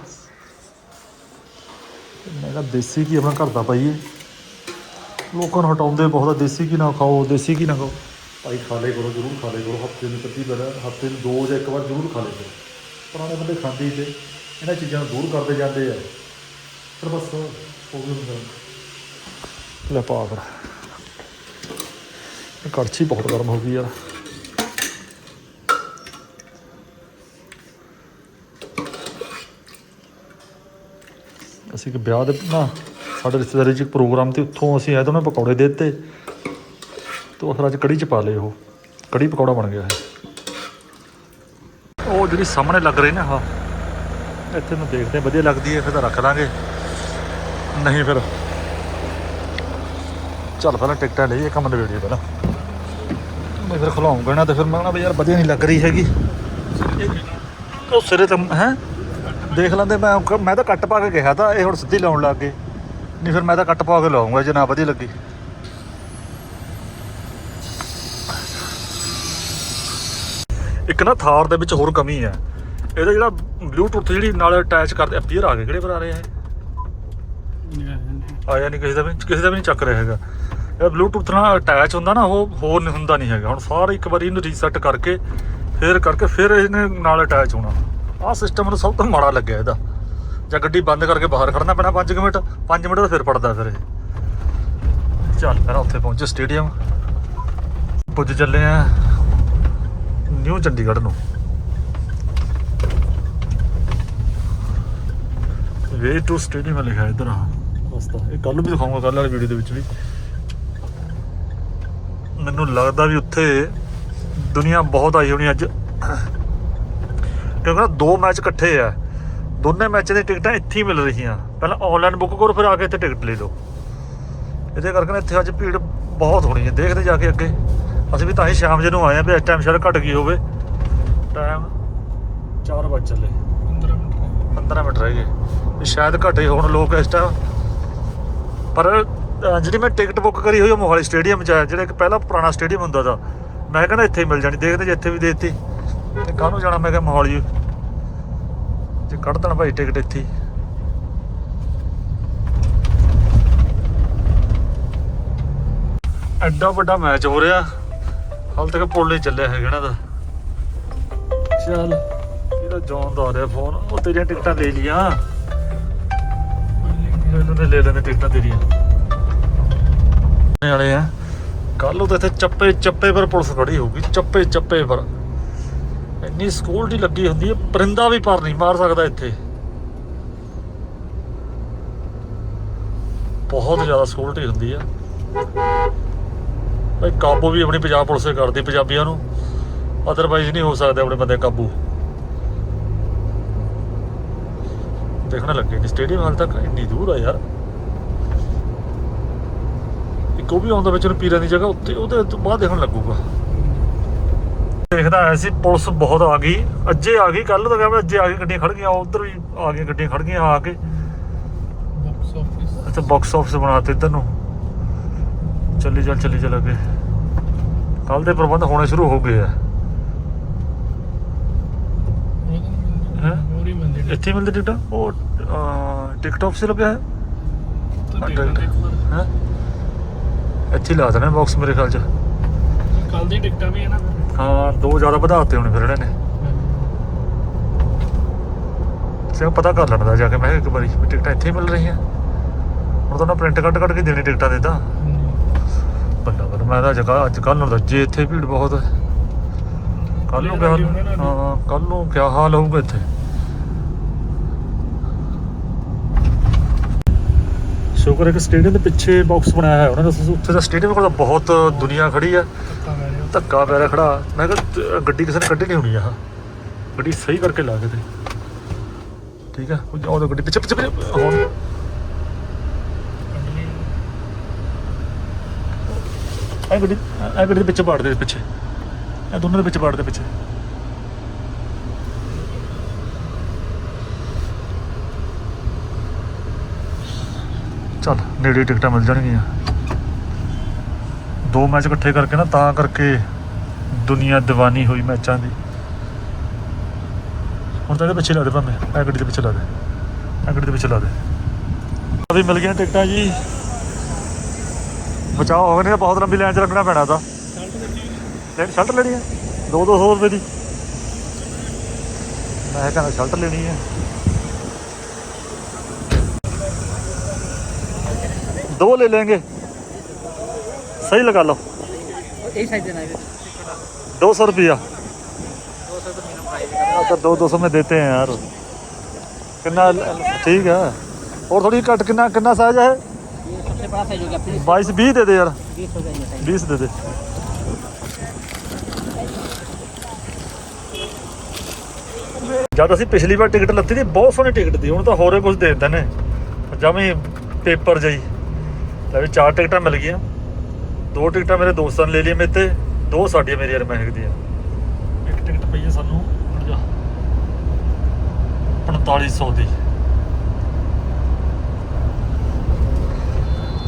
ਮੈਂ ਕਿਹਾ ਦੇਸੀ ਕੀ ਆਪਣਾ ਘਰ ਦਾ ਪਾਈਏ। ਲੋਕਾਂ ਨੂੰ ਹਟਾਉਂਦੇ ਬਹੁਤ ਦੇਸੀ ਕੀ ਨਾ ਖਾਓ, ਦੇਸੀ ਕੀ ਨਾ ਖਾਓ। ਭਾਈ ਖਾ ਲੈ ਕਰੋ, ਜ਼ਰੂਰ ਖਾ ਲੈ ਕਰੋ, ਹਫ਼ਤੇ ਨੂੰ ਕੱਤੀ ਵਾਰ, ਹਫ਼ਤੇ ਨੂੰ ਦੋ ਜਾਂ ਇੱਕ ਵਾਰ ਜ਼ਰੂਰ ਖਾ ਲੈ ਕਰੋ। ਪੁਰਾਣੇ ਬੰਦੇ ਖਾਂਦੇ ਤੇ ਇਹਨਾਂ ਚੀਜ਼ਾਂ ਨੂੰ ਦੂਰ ਕਰਦੇ ਜਾਂਦੇ ਆ। ਫਿਰ ਬਸ ਹੋ ਗਿਆ ਹੁੰਦਾ। ਲੈ ਪਾ ਕਰ ਕੜਛੀ ਬਹੁਤ ਗਰਮ ਹੋ ਗਈ ਯਾਰ ਅਸੀਂ ਕਿ ਵਿਆਹ ਦੇ ਨਾ, ਸਾਡੇ ਰਿਸ਼ਤੇਦਾਰੀ 'ਚ ਇੱਕ ਪ੍ਰੋਗਰਾਮ ਤੇ ਉੱਥੋਂ ਅਸੀਂ ਆਏ ਤਾਂ ਉਹਨੇ ਪਕੌੜੇ ਦੇ ਦਿੱਤੇ। ਤੇ ਫਿਰ ਅੱਜ ਕੜੀ 'ਚ ਪਾ ਲਏ ਉਹ। ਕੜੀ ਪਕੌੜਾ ਬਣ ਗਿਆ ਇਹ। ਉਹ ਜਿਹੜੀ ਸਾਹਮਣੇ ਲੱਗ ਰਹੀ ਨਾ ਹਾਂ ਇੱਥੇ ਨੂੰ ਦੇਖਦੇ ਵਧੀਆ ਲੱਗਦੀ ਹੈ, ਫਿਰ ਤਾਂ ਰੱਖ ਲਾਂਗੇ। ਨਹੀਂ ਫਿਰ। ਚੱਲ ਪਹਿਲਾਂ ਟਿਕਟਾਂ ਲਈ ਇਹ ਕੰਮ ਨਵੇੜੀਏ ਪਹਿਲਾਂ। ਮੈਂ ਫਿਰ ਖਲਾਉਂਗਾ ਨਾ ਤੇ ਫਿਰ ਮੈਂ ਕਹਣਾ ਵੀ ਯਾਰ ਵਧੀਆ ਨਹੀਂ ਲੱਗ ਰਹੀ ਹੈਗੀ। ਇਹ- ਉਹ ਸਿਰੇ ਤਾਂ, ਹੈ? ਦੇਖ ਲੈਂਦੇ, ਮੈਂ ਮੈਂ ਤਾਂ ਕੱਟ ਪਾ ਕੇ ਕਿਹਾ ਤਾਂ, ਇਹ ਹੁਣ ਸਿੱਧੀ ਲਾਉਣ ਲੱਗ ਗਏ। ਨਹੀਂ ਫਿਰ ਮੈਂ ਤਾਂ ਕੱਟ ਪਾ ਕੇ ਲਾਉਂਗਾ ਜੇ ਨਾ ਵਧੀਆ ਲੱਗੀ। ਇੱਕ ਨਾ ਥਾਰ ਦੇ ਵਿੱਚ ਹੋਰ ਕਮੀ ਹੈ। ਇਹਦਾ ਜਿਹੜਾ ਬਲੂਟੁੱਥ ਜਿਹੜੀ ਨਾਲ ਅਟੈਚ ਕਰਦੇ ਅਪੀਅਰ ਆ ਗਏ ਕਿਹੜੇ ਪਰ ਆ ਰਹੇ ਇਹ? ਆਇਆ ਨਹੀਂ, ਕਿਸੇ ਦਾ ਵੀ ਕਿਸੇ ਦਾ ਵੀ ਨਹੀਂ ਚੱਕ ਰਿਹਾ ਹੈਗਾ। ਇਹ ਬਲੂਟੁੱਥ ਨਾਲ ਅਟੈਚ ਹੁੰਦਾ ਨਾ, ਉਹ ਹੋਰ ਨਹੀਂ ਹੁੰਦਾ ਨਹੀਂ ਹੈਗਾ। ਹੁਣ ਸਾਰਾ ਇੱਕ ਵਾਰੀ ਇਹਨੂੰ ਰੀਸੈਟ ਕਰਕੇ, ਫੇਰ ਕਰਕੇ ਫਿਰ ਇਹਨੇ ਨਾਲ ਅਟੈਚ ਹੋਣਾ। ਆਹ ਸਿਸਟਮ ਮੈਨੂੰ ਸਭ ਤੋਂ ਮਾੜਾ ਲੱਗਿਆ ਇਹਦਾ। ਜਾਂ ਗੱਡੀ ਬੰਦ ਕਰਕੇ ਬਾਹਰ ਖੜਨਾ ਪੈਣਾ 5 ਮਿੰਟ 5 ਮਿੰਟ ਦਾ ਫਿਰ ਪੜਦਾ ਫਿਰ ਇਹ। ਚੱਲ ਫਿਰ ਉੱਥੇ ਪਹੁੰਚੇ ਸਟੇਡੀਅਮ। ਪੁੱਜ ਚੱਲੇ ਆ। ਨਿਊ ਚੰਡੀਗੜ੍ਹ ਨੂੰ। ਵੇ ਟੂ ਸਟੇਡੀਅਮ ਲਿਖਿਆ ਇੱਧਰ ਆ। ਰਸਤਾ ਇਹ ਕੱਲ ਵੀ ਦਿਖਾਉਂਗਾ ਕੱਲ ਵਾਲੀ ਵੀਡੀਓ ਦੇ ਵਿੱਚ ਵੀ। ਮੈਨੂੰ ਲੱਗਦਾ ਵੀ ਉੱਥੇ ਦੁਨੀਆ ਬਹੁਤ ਆਈ ਹੋਣੀ ਅੱਜ। ਕਿਉਂਕਿ ਦੋ ਮੈਚ ਇਕੱਠੇ ਆ। ਦੋਨੇ ਮੈਚਾਂ ਦੀ ਟਿਕਟਾਂ ਇੱਥੇ ਹੀ ਮਿਲ ਰਹੀਆਂ। ਪਹਿਲਾਂ ਆਨਲਾਈਨ ਬੁੱਕ ਕਰੋ, ਫਿਰ ਆ ਕੇ ਇੱਥੇ ਟਿਕਟ ਲੈ ਲਓ। ਇਹਦੇ ਕਰਕੇ ਇੱਥੇ ਅੱਜ ਭੀੜ ਬਹੁਤ ਹੋਣੀ ਹੈ। ਦੇਖਦੇ ਜਾ ਕੇ ਅੱਗੇ। ਅਸੀਂ ਵੀ ਤਾਂ ਹੀ ਸ਼ਾਮ ਜੇ ਨੂੰ ਆਏ ਆ ਵੀ ਇਸ ਟਾਈਮ ਸ਼ਾਇਦ ਘਟ ਗਈ ਹੋਵੇ। ਟਾਈਮ 4 ਵਜੇ ਚੱਲੇ। 15 ਮਿੰਟ ਰਹਿ ਗਏ। ਵੀ ਸ਼ਾਇਦ ਘਟੇ ਹੋਣ ਲੋਕ ਇਸ ਟਾਈਮ ਪਰ ਜਿਹੜੀ ਮੈਂ ਟਿਕਟ ਬੁੱਕ ਕਰੀ ਹੋਈ ਉਹ ਮੋਹਾਲੀ ਸਟੇਡੀਅਮ 'ਚ ਹੈ ਜਿਹੜਾ ਇੱਕ ਪਹਿਲਾਂ ਪੁਰਾਣਾ ਸਟੇਡੀਅਮ ਹੁੰਦਾ ਸੀ ਮੈਂ ਕਹਿੰਦਾ ਇੱਥੇ ਹੀ ਮਿਲ ਜਾਣੀ। ਦੇਖਦੇ ਜੇ ਇੱਥੇ ਵੀ ਦੇ ਦਿੱਤੀ। ਤੇ ਕਾਹਨੂੰ ਜਾਣਾ? ਮੈਂ ਕਿਹਾ ਮੋਹਾਲੀ। ਜੇ ਕੱਢ ਦੇਣ ਭਾਈ ਟਿਕਟ ਇੱਥੇ। ਐਡਾ ਵੱਡਾ ਮੈਚ ਹੋ ਰਿਹਾ। ਹਾਲ ਤੱਕ ਪੁੱਲ ਨਹੀਂ ਚੱਲਿਆ ਹੈਗਾ ਇਹਨਾਂ ਦਾ। ਚੱਲ। ਇਹਦਾ ਜੌਨ ਦਾ ਆ ਰਿਹਾ ਫੋਨ। ਉਹ ਤੇਰੀਆਂ ਟਿਕਟਾਂ ਲੈ ਲੀਆਂ ਮੈਨੂੰ ਨੇ ਲੈ ਲੈਣੇ ਟਿਕਟਾਂ ਤੇਰੀਆਂ। ਨੇ ਵਾਲੇ ਆ। ਕੱਲ ਤਾਂ ਇੱਥੇ ਚੱਪੇ ਚੱਪੇ ਪਰ ਪੁਲਿਸ ਖੜੀ ਹੋਊਗੀ। ਚੱਪੇ ਚੱਪੇ ਪਰ। ਇੰਨੀ ਸਿਕਿਉਰਿਟੀ ਲੱਗੀ ਹੁੰਦੀ ਹੈ ਪਰਿੰਦਾ ਵੀ ਪਰ ਨਹੀਂ ਮਾਰ ਸਕਦਾ ਇੱਥੇ। ਬਹੁਤ ਜ਼ਿਆਦਾ ਸਿਕਿਉਰਿਟੀ ਹੁੰਦੀ ਆ। ਭਾਈ ਕਾਬੂ ਵੀ ਆਪਣੀ ਪੰਜਾਬ ਪੁਲਿਸ ਕਰਦੀ ਪੰਜਾਬੀਆਂ ਨੂੰ। ਅਦਰਵਾਈਜ਼ ਨਹੀਂ ਹੋ ਸਕਦਾ ਆਪਣੇ ਬੰਦੇ ਕਾਬੂ। ਦੇਖਣ ਲੱਗੇ ਨਹੀਂ ਸਟੇਡੀਅਮ ਹਾਲ ਤੱਕ ਇੰਨੀ ਦੂਰ ਆ ਯਾਰ। ਇੱਕ ਉਹ ਵੀ ਆਉਂਦਾ ਵਿੱਚ ਨੂੰ ਪੀਰਾਂ ਦੀ ਜਗ੍ਹਾ ਉੱਤੇ ਉਹਦੇ ਤੋਂ ਬਾਅਦ ਦੇਖਣ ਲੱਗੂਗਾ। ਦੇਖਦਾ ਆਇਆ ਸੀ ਪੁਲਿਸ ਬਹੁਤ ਆ ਗਈ। ਅੱਜੇ ਆ ਗਈ ਕੱਲ ਤਾਂ ਕਹਿੰਦਾ ਅੱਜੇ ਆ ਗਈ ਗੱਡੀਆਂ ਖੜ ਗਈਆਂ ਉਧਰ ਵੀ ਆ ਗਈਆਂ ਗੱਡੀਆਂ ਖੜ ਗਈਆਂ ਆ ਕੇ। ਅੱਛਾ ਬਾਕਸ ਆਫਿਸ ਬਣਾਤੇ ਇੱਧਰ ਨੂੰ। ਚੱਲੀ ਚੱਲ ਚੱਲੀ ਚੱਲ ਅੱਗੇ। ਕੱਲ ਦੇ ਪ੍ਰਬੰਧ ਹੋਣੇ ਸ਼ੁਰੂ ਹੋ ਗਏ ਆ? ਇੱਥੇ ਮਿਲਦੇ ਟਿਕਟਾਂ? ਉਹ ਅਹ, ਟਿਕਟ ਆਫਿਸ ਲੱਗਿਆ ਹੈ? ਇੱਥੇ ਲਾ ਦੇਣਾ ਬਾਕਸ ਮੇਰੇ ਖਿਆਲ ਚ। ਕੱਲ ਦੀ ਟਿਕਟਾਂ ਵੀ ਹੈ ਨਾ। ਹਾਂ ਦੋ ਜ਼ਿਆਦਾ ਵਧਾਤੇ ਹੋਣੇ ਫਿਰ ਇਹਨਾਂ ਨੇ। ਸਿਰ ਪਤਾ ਕਰ ਲੈਣਾ ਜਾ ਕੇ। ਮੈਂ ਇੱਕ ਵਾਰੀ ਟਿਕਟਾਂ ਇੱਥੇ ਮਿਲ ਰਹੀਆਂ। ਹੁਣ ਤਾਂ ਨਾ ਪ੍ਰਿੰਟ ਕੱਢ ਕੱਢ ਕੇ ਦੇਣੀ ਟਿਕਟਾਂ ਦੇ ਤਾਂ। ਮੈਂ ਤਾਂ ਜਗਾ ਅੱਜ ਕੱਲ ਨੂੰ ਤਾਂ ਜੇ ਇੱਥੇ ਭੀੜ ਬਹੁਤ ਹੈ। ਕੱਲ ਨੂੰ ਕਿਆ ਹਾਲ- ਹਾਂ ਕੱਲ ਨੂੰ ਕਿਆ ਹਾਲ ਹੋਊਗਾ ਇੱਥੇ? ਸ਼ੁਕਰ ਹੈ ਕਿ ਸਟੇਡੀਅਮ ਦੇ ਪਿੱਛੇ ਬਾਕਸ ਬਣਾਇਆ ਹੈ ਉਹਨਾਂ ਦਾ ਉੱਥੇ ਦਾ ਸਟੇਡੀਅਮ ਕੋਲ ਬਹੁਤ ਦੁਨੀਆ ਖੜੀ ਆ। ਧੱਕਾ ਪੈ ਰਿਹਾ। ਖੜਾ। ਮੈਂ ਕਿਹਾ ਗੱਡੀ ਕਿਸੇ ਨੇ ਕੱਢੀ ਨਹੀਂ ਹੋਣੀ ਆਹ ਗੱਡੀ ਸਹੀ ਕਰਕੇ ਲਾ ਕੇ ਤੇ ਠੀਕ ਆ? ਉਹ ਗੱਡੀ ਪਿੱਛੇ ਪਿੱਛੇ ਹੁਣ ਇਹ ਗੱਡੀ ਇਹ ਗੱਡੀ ਦੇ ਪਿੱਛੇ ਪਾੜ ਦੇ ਪਿੱਛੇ। ਇਹ ਦੋਨਾਂ ਦੇ ਵਿੱਚ ਪਾੜ ਦੇ ਪਿੱਛੇ। ਚੱਲ, ਨੇੜੇ ਟਿਕਟਾਂ ਮਿਲ ਜਾਣਗੀਆਂ। ਦੋ ਮੈਚ ਇਕੱਠੇ ਕਰਕੇ ਨਾ, ਤਾਂ ਕਰਕੇ ਦੁਨੀਆ ਦੀਵਾਨੀ ਹੋਈ ਮੈਚਾਂ ਦੀ। ਹੁਣ ਤਾਂ ਇਹਦੇ ਪਿੱਛੇ ਲਾ ਦੇ ਭਾਵੇਂ ਇਹ ਗੱਡੀ ਦੇ ਪਿੱਛੇ ਲਾ ਦੇ। ਇਹ ਗੱਡੀ ਦੇ ਪਿੱਛੇ ਲਾ ਦੇ। ਅਭੀ ਮਿਲ ਗਈਆਂ ਟਿਕਟਾਂ ਜੀ। ਬਚਾਓ ਹੋ ਗਏ ਨਹੀਂ ਤਾਂ ਬਹੁਤ ਲੰਬੀ ਲਾਈਨ 'ਚ ਲੱਗਣਾ ਪੈਣਾ ਤਾਂ ਲੈਣ ਸ਼ਰਟ ਲੈਣੀ ਹੈ 2 200 ਰੁਪਏ ਦੀ ਮੈਂ ਕਹਿੰਦਾ ਸ਼ਰਟ ਲੈਣੀ ਹੈ दो ले लेंगे सही लगा लो यही साइज देना है दो सौ रुपया दो सौ तो मिनिमम प्राइस तो दो दो सौ में देते हैं यार कितना ठीक है और थोड़ी कट कितना कितना साइज है ये सबसे बड़ा साइज हो गया प्लीज बाईस बीस दे दे यार बीस हो जाएंगे साइज बीस दे दे ਜਦ ਅਸੀਂ ਪਿਛਲੀ ਵਾਰ ਟਿਕਟ ਲੱਤੀ ਸੀ ਬਹੁਤ ਸੋਹਣੀ ਟਿਕਟ ਸੀ ਹੁਣ ਤਾਂ ਹੋਰੇ ਕੁਝ ਦੇ ਦਿੰਦੇ ਨੇ ਜਮੀ ਪੇਪਰ ਜਿਹੀ ਲੈ ਵੀ ਚਾਰ ਟਿਕਟਾਂ ਮਿਲ ਗਈਆਂ ਦੋ ਟਿਕਟਾਂ ਮੇਰੇ ਦੋਸਤਾਂ ਨੇ ਲੈ ਲਈਆਂ ਮੇਰੇ ਤੇ ਦੋ ਸਾਡੀਆਂ ਮੇਰੀਆਂ ਮਹਿਕ ਦੀਆਂ ਇੱਕ ਟਿਕਟ ਪਈ ਹੈ ਸਾਨੂੰ 4500 ਦੀ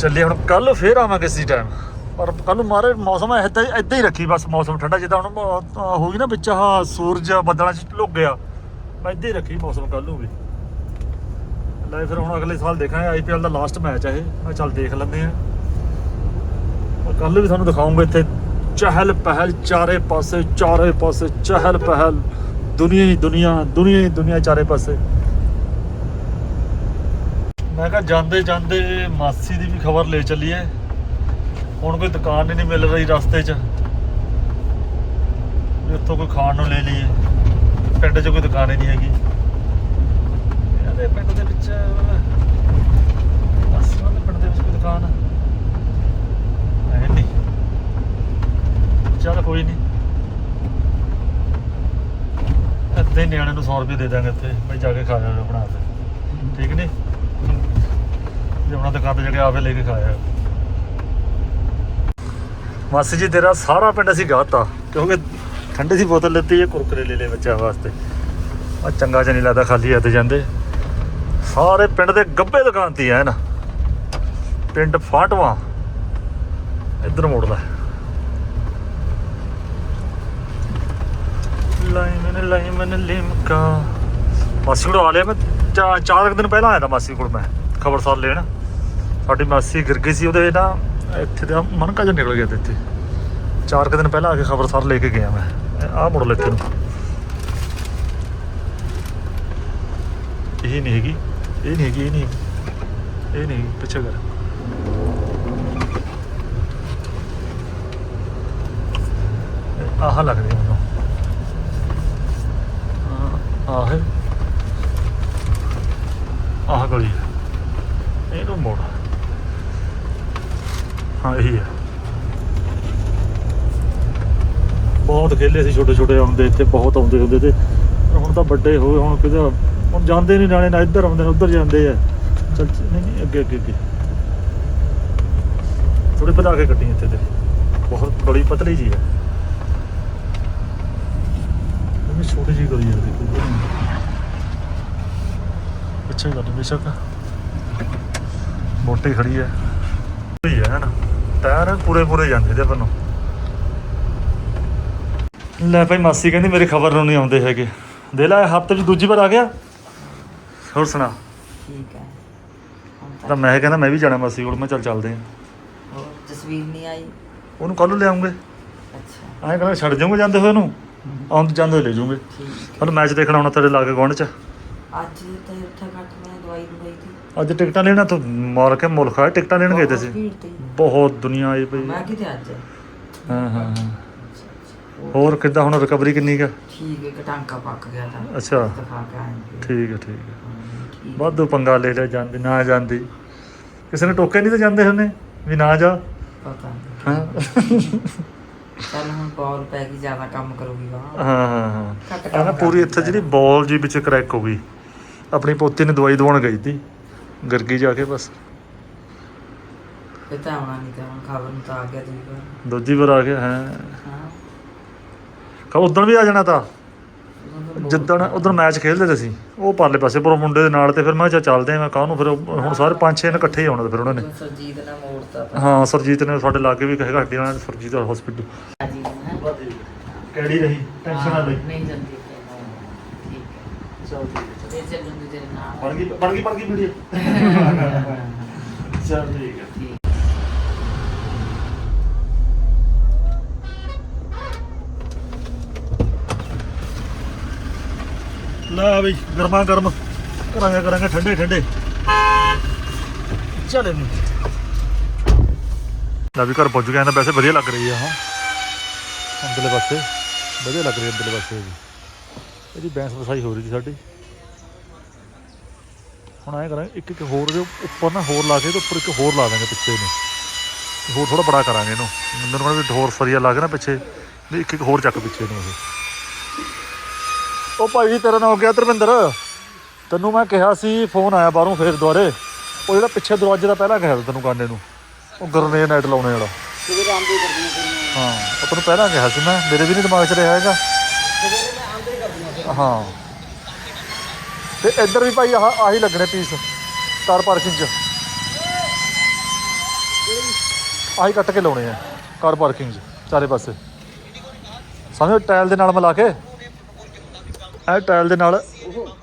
ਚੱਲੇ ਹੁਣ ਕੱਲ ਫੇਰ ਆਵਾਂਗੇ ਇਸੇ ਟਾਈਮ ਪਰ ਕੱਲ ਨੂੰ ਮਾਰੇ ਮੌਸਮ ਏਦਾਂ ਹੀ ਏਦਾਂ ਹੀ ਰੱਖੀ, ਬਸ ਮੌਸਮ ਠੰਡਾ, ਜਿੱਦਾਂ ਹੁਣ ਹੋ ਗਈ ਨਾ ਵਿੱਚ ਆਹ ਸੂਰਜ ਬੱਦਲਾਂ 'ਚ ਲੁਕ ਗਿਆ, ਮੈਂ ਏਦਾਂ ਹੀ ਰੱਖੀ ਮੌਸਮ ਕੱਲ ਨੂੰ ਵੀ। ਲੈ ਫਿਰ ਹੁਣ ਅਗਲੇ ਸਾਲ ਦੇਖਾਂਗੇ ਆਈਪੀਐਲ ਦਾ ਲਾਸਟ ਮੈਚ ਹੈ ਇਹ। ਮੈਂ ਚੱਲ ਦੇਖ ਲੈਂਦੇ ਆ ਕੱਲ ਵੀ ਤੁਹਾਨੂੰ ਦਿਖਾਉਂਗਾ ਇੱਥੇ, ਚਹਿਲ ਪਹਿਲ ਚਾਰੇ ਪਾਸੇ ਚਾਰੇ ਪਾਸੇ, ਚਹਿਲ ਪਹਿਲ। ਦੁਨੀਆ ਹੀ ਦੁਨੀਆ ਦੁਨੀਆ ਹੀ ਦੁਨੀਆ ਚਾਰੇ ਪਾਸੇ। ਮੈਂ ਕਿਹਾ ਜਾਂਦੇ ਜਾਂਦੇ ਮਾਸੀ ਦੀ ਵੀ ਖਬਰ ਲੈ ਚੱਲੀਏ। ਹੁਣ ਕੋਈ ਦੁਕਾਨ ਨਹੀਂ ਮਿਲ ਰਹੀ ਰਸਤੇ 'ਚ। ਵੀ ਕੋਈ ਖਾਣ ਨੂੰ ਲੈ ਲਈਏ। ਪਿੰਡ 'ਚ ਕੋਈ ਦੁਕਾਨ ਹੀ ਨਹੀਂ ਹੈਗੀ। ਇਹਦੇ ਪਿੰਡ ਦੇ ਵਿੱਚ ਮਾਸੀਆਂ ਦੇ ਪਿੰਡ ਦੇ ਵਿੱਚ ਕੋਈ ਦੁਕਾਨ ਹੈ ਨਹੀਂ। ਚੱਲ ਕੋਈ ਨਹੀਂ। ਅੱਧੇ ਨਿਆਣੇ ਨੂੰ 100 ਰੁਪਏ ਦੇ ਦਾਂਗੇ ਇੱਥੇ ਬਈ ਜਾ ਕੇ ਖਾ ਜਾਓ ਬਣਾ ਕੇ। ਠੀਕ ਨਹੀਂ? ਜੇ ਦੁਕਾਨ ਤੇ ਜਾ ਕੇ ਲੈ ਕੇ ਖਾਇਆ। ਮਾਸੀ ਜੀ, ਤੇਰਾ ਸਾਰਾ ਪਿੰਡ ਅਸੀਂ ਗਾਤਾ, ਕਿਉਂਕਿ ਠੰਡੇ ਦੀ ਬੋਤਲ ਲੈਤੀ ਹੈ ਕੁਰਕਰੇ ਲੈ ਲੈ ਬੱਚਾ ਵਾਸਤੇ। ਆ ਚੰਗਾ ਜਿਹਾ ਨਹੀਂ ਲੱਗਦਾ ਖਾਲੀ ਹੱਥ ਜਾਂਦੇ। ਸਾਰੇ ਪਿੰਡ ਦੇ ਗੱਬੇ ਦੁਕਾਨ ਤੇ ਐ ਨਾ। ਪਿੰਡ ਫਾਟਵਾ। ਇੱਧਰ ਮੋੜਦਾ ਲਾਈਮਨ ਲਾਈਮਨ, ਲਿਮਕਾ। ਮਾਸੀ ਕੋਲ ਆ ਲਿਆ ਮੈਂ। ਚਾ- ਚਾਰ ਕੁ ਦਿਨ ਪਹਿਲਾਂ ਆਇਆ ਤਾਂ ਮਾਸੀ ਕੋਲ ਮੈਂ। ਖਬਰਸਾਰ ਲੈਣ। ਸਾਡੀ ਮਾਸੀ ਗਿਰ ਗਈ ਸੀ, ਉਹਦੇ ਨਾ ਇੱਥੇ ਦਾ ਮਨਕਾ ਜਿਹਾ ਨਿਕਲ ਗਿਆ ਤੇ ਇੱਥੇ। ਚਾਰ ਕੁ ਦਿਨ ਪਹਿਲਾਂ ਆ ਕੇ ਖਬਰਸਾਰ ਲੈ ਕੇ ਗਿਆ ਮੈਂ। ਆਹ ਮੁੜ ਲੈ ਇੱਥੇ ਨੂੰ। ਇਹ ਨਹੀਂ ਹੈਗੀ, ਇਹ ਨਹੀਂ ਹੈਗੀ, ਇਹ ਨਹੀਂ ਇਹ ਨਹੀਂ ਪਿੱਛੇ ਕਰ। ਆਹ ਲੱਗਦੀ ਮੈਨੂੰ। ਆਹ ਆਹ ਗਲੀ ਇਹਨੂੰ ਮੋੜ। ਹਾਂ, ਇਹੀ ਹੈ। ਬਹੁਤ ਖੇਲੇ ਸੀ ਛੋਟੇ ਛੋਟੇ ਆਉਂਦੇ, ਇੱਥੇ ਬਹੁਤ ਆਉਂਦੇ ਹੁੰਦੇ ਤੇ ਹੁਣ ਤਾਂ ਵੱਡੇ ਹੋਏ ਹੁਣ ਕਿਤੇ ਹੁਣ ਜਾਂਦੇ ਨਹੀਂ ਨਾਲੇ ਨਾ ਇੱਧਰ ਆਉਂਦੇ, ਨੇ ਉੱਧਰ ਜਾਂਦੇ ਆ। ਚੱਲ, ਨਹੀਂ ਨਹੀਂ, ਅੱਗੇ ਅੱਗੇ ਅੱਗੇ। ਥੋੜੀ ਵਧਾ ਕੇ ਕੱਟੀ ਇੱਥੇ ਤੇ। ਬਹੁਤ ਬੜੀ ਪਤਲੀ ਜੀ ਹੈ। ਇਹ ਛੋਟੀ ਜੀ ਗਲੀ ਹੈ, ਦੇਖੋ ਪਿੱਛੇ ਕਰ ਬੇਸ਼ੱਕ। ਮੋਟੀ ਖੜੀ ਹੈ। ਹੈ ਨਾ। ਟਾਇਰ ਪੂਰੇ ਪੂਰੇ ਜਾਂਦੇ ਤੇ ਬੰਨੋ ਲੈ ਭਾਈ ਮਾਸੀ ਕਹਿੰਦੀ ਮੇਰੀ ਖਬਰ ਨੂੰ ਨਹੀਂ ਆਉਂਦੇ ਹੈਗੇ। ਦੇ ਲੈ ਹਫ਼ਤੇ ਚ ਦੂਜੀ ਵਾਰ ਆ ਗਿਆ। ਹੋਰ ਸੁਣਾ। ਠੀਕ ਹੈ। ਹੁਣ ਤਾਂ ਮੈਂ ਕਹਿੰਦਾ ਮੈਂ ਵੀ ਜਾਣਾ ਮਾਸੀ ਕੋਲ ਮੈਂ ਚੱਲ ਚੱਲਦੇ ਆ ਤਸਵੀਰ ਨਹੀਂ ਆਈ? ਉਹਨੂੰ ਕੱਲ ਨੂੰ ਲਿਆਉਂਗੇ ਅੱਛਾ। ਐਂ ਕਹਿੰਦਾ ਛੱਡ ਜਾਊਂਗੇ ਜਾਂਦੇ ਹੋਏ ਨੂੰ ਆਉਂਦੇ ਜਾਂਦੇ ਲੈ ਜਾਊਂਗੇ। ਠੀਕ ਹੁਣ ਮੈਚ ਦੇਖਣ ਆਉਣਾ ਤੇਰੇ ਲਾਗੇ ਗਵਾਂਢ ਚ। ਅੱਜ ਤਾਂ ਉੱਥੇ ਘੱਟ ਮੈਂ ਦਵਾਈ ਦਵਾਈ ਦੀ। ਅੱਜ ਟਿਕਟਾਂ ਲੈਣਾ ਤੂੰ ਮਾਰ ਕੇ ਮੁਲਕ ਆ ਟਿਕਟਾਂ ਲੈਣ ਗਏ ਤੇ ਸੀ ਭੀੜ ਤੀ। ਬਹੁਤ ਦੁਨੀਆ ਆਈ ਪਈ। ਮੈਂ ਕਿਤੇ ਅੱਜ। ਹਾਂ ਹਾਂ ਹਾਂ। ਹੋਰ ਕਿੱਦਾਂ ਹੁਣ ਰਿਕਵਰੀ ਕਿੰਨੀ ਕਾ? ਠੀਕ ਹੈ ਟਾਂਕਾ ਪੱਕ ਗਿਆ ਤਾਂ। ਅੱਛਾ। ਦਿਖਾ ਕੇ ਆਏ ਹਾਂ। ਠੀਕ ਹੈ ਠੀਕ ਹੈ। ਹਾਂ, ਠੀਕ। ਵਾਧੂ ਪੰਗਾ ਲੈ ਲਿਆ ਜਾਂਦੀ ਨਾ ਜਾਂਦੀ। ਕਿਸੇ ਨੇ ਟੋਕੇ ਨਹੀਂ ਤਾਂ ਜਾਂਦੇ ਹੁੰਨੇ ਵੀ ਨਾ ਜਾ। ਪਤਾ ਨਹੀਂ ਹਾਂ। ਚੱਲ ਹੁਣ ਬਾਲ ਪੈ ਗਈ ਜ਼ਿਆਦਾ ਕੰਮ ਕਰੂਗੀ ਵਾ ਹਾਂ ਹਾਂ ਹਾਂ। ਨਾ ਪੂਰੀ ਕਰਦੀ ਇੱਥੇ। ਜਿਹੜੀ ਬਾਲ ਜੀ ਵਿੱਚ ਕਰੈਕ ਹੋ ਗਈ। ਆਪਣੀ ਪੋਤੀ ਨੇ ਦਵਾਈ ਦਵਾਉਣ ਗਈ ਸੀ। ਗਿਰ ਗਈ ਜਾ ਕੇ ਬਸ। ਇਹ ਤਾਂ ਆਉਣਾ ਨਹੀਂ ਤਾਂ ਹੁਣ ਖਬਰ ਨੂੰ ਤਾਂ ਆ ਗਿਆ ਦੂਜੀ ਵਾਰ। ਦੂਜੀ ਵਾਰ ਆ ਗਿਆ ਹੈ। ਹਾਂ। ਕਾ ਉਦੋਂ ਵੀ ਆ ਜਾਣਾ ਤਾਂ। ਉਦੋਂ ਤਾਂ ਬਹੁਤ- ਜਿੱਦਣ ਉਦੋਂ ਮੈਚ ਖੇਡਦੇ ਤੇ ਅਸੀਂ ਉਹ ਪਰਲੇ ਪਾਸੇ ਪਰ ਉਹ ਮੁੰਡੇ ਦੇ ਨਾਲ ਤੇ ਫਿਰ ਮੈਂ ਕਿਹਾ ਚੱਲ ਚੱਲਦੇ ਆ ਮੈਂ ਕਾਹਨੂੰ ਫਿਰ ਉਹ- ਹੁਣ ਸਾਰੇ ਪੰਜ ਛੇ ਨੇ ਇਕੱਠੇ ਹੀ ਆਉਣਾ ਤੇ ਫਿਰ ਉਹਨਾਂ ਨੇ। ਉਦੋਂ ਸਰਜੀਤ ਨੇ ਮੋੜਤਾ ਤਾਂ। ਹਾਂ ਸਰਜੀਤ ਨੇ ਸਾਡੇ ਲਾਗੇ ਵੀ ਕਹੇਗਾ ਹੱਡੀ ਨਾਲ ਸਰਜੀਤ ਹਸਪੀਟਲ ਜੀ ਹੈ। ਕਿਹੜੀ ਰਹੀ? ਟੈਨਸ਼ਨ ਨਾ ਲਈ। ਨਹੀਂ ਜਾਂਦੀ। ਤੇ ਠੀਕ ਹੈ। ਚਲ ਠੀਕ ਹੈ। ਇਹ ਚੱਲੂਗੀ ਤੇਰੇ ਨਾਲ। ਬਣ ਗਈ ਬਣ ਗਈ ਬਣ ਗਈ ਵੀਡੀਓ *laughs* ਚਲ ਠੀਕ ਹੈ। ਠੀਕ। ਲੈ ਬਈ ਗਰਮਾ ਗਰਮ। ਕਰਾਂਗੇ ਕਰਾਂਗੇ ਠੰਡੇ ਠੰਡੇ। ਚਲੇ ਨੂੰ ਲੈ ਵੀ ਘਰ ਪਹੁੰਚ ਗਿਆ ਨਾ ਵੈਸੇ ਵਧੀਆ ਲੱਗ ਰਹੀ ਆ ਹਾਂ। ਅੰਦਰਲੇ ਪਾਸੇ। ਵਧੀਆ ਲੱਗ ਰਹੀ ਅੰਦਰਲੇ ਪਾਸੇ ਵੀ। ਇਹਦੀ ਬੈਂਸ ਵਸਾਈ ਹੋ ਰਹੀ ਸੀ ਸਾਡੀ। ਹੁਣ ਐਂ ਕਰਾਂਗੇ ਇੱਕ ਇੱਕ ਹੋਰ ਦੇ ਉੱਪਰ ਨਾ ਹੋਰ ਲਾ ਕੇ ਤੇ ਉੱਪਰ ਇੱਕ ਹੋਰ ਲਾ ਦਾਂਗੇ ਪਿੱਛੇ ਨੂੰ ਹੋਰ ਥੋੜਾ ਬੜਾ ਕਰਾਂਗੇ ਇਹਨੂੰ। ਮੈਨੂੰ ਕਹਿੰਦਾ ਵੀ ਹੋਰ ਸਰੀਆ ਲਾ ਕੇ ਨਾ ਪਿੱਛੇ ਵੀ ਇੱਕ ਇੱਕ ਹੋਰ ਚੱਕ ਪਿੱਛੇ ਨੂੰ ਇਹ। ਉਹ ਭਾਈ ਤੇਰਾ ਨਾਮ ਗਿਆ ਧਰਮਿੰਦਰ। ਤੈਨੂੰ ਮੈਂ ਕਿਹਾ ਸੀ ਫੋਨ ਆਇਆ ਬਾਹਰੋਂ ਫੇਰ ਦੁਆਰੇ ਉਹ ਜਿਹੜਾ ਪਿੱਛੇ ਦਰਵਾਜ਼ੇ ਦਾ ਪਹਿਲਾਂ ਕਿਹਾ ਸੀ ਤੈਨੂੰ ਕਾਨੇ ਨੂੰ। ਉਹ ਗਰਨੇ ਨਾਈਟ ਲਾਉਣੇ ਵਾਲਾ। ਸਵੇਰੇ ਆਂਦੇ ਹਾਂ ਉਹ ਤੈਨੂੰ ਪਹਿਲਾਂ ਕਿਹਾ ਸੀ ਮੈਂ। ਮੇਰੇ ਵੀ ਨਹੀਂ ਦਿਮਾਗ 'ਚ ਰਿਹਾ ਹੈਗਾ। ਸਵੇਰੇ ਮੈਂ ਆਂਦੇ ਕਰਦੀਆਂ ਫਿਰ। ਹਾਂ। ਤੇ ਇੱਧਰ ਵੀ ਭਾਈ ਆਹ, ਆਹੀ ਲੱਗਣੇ ਪੀਸ ਕਾਰ ਪਾਰਕਿੰਗ 'ਚ। ਆਹੀ ਕੱਟ ਕੇ ਲਾਉਣੇ ਆ ਕਾਰ ਪਾਰਕਿੰਗ 'ਚ, ਚਾਰੇ ਪਾਸੇ। ਸਮਝੋ ਟਾਇਲ ਦੇ ਨਾਲ ਮਿਲਾ ਕੇ? ਇਹ ਟਾਇਲ ਦੇ ਨਾਲ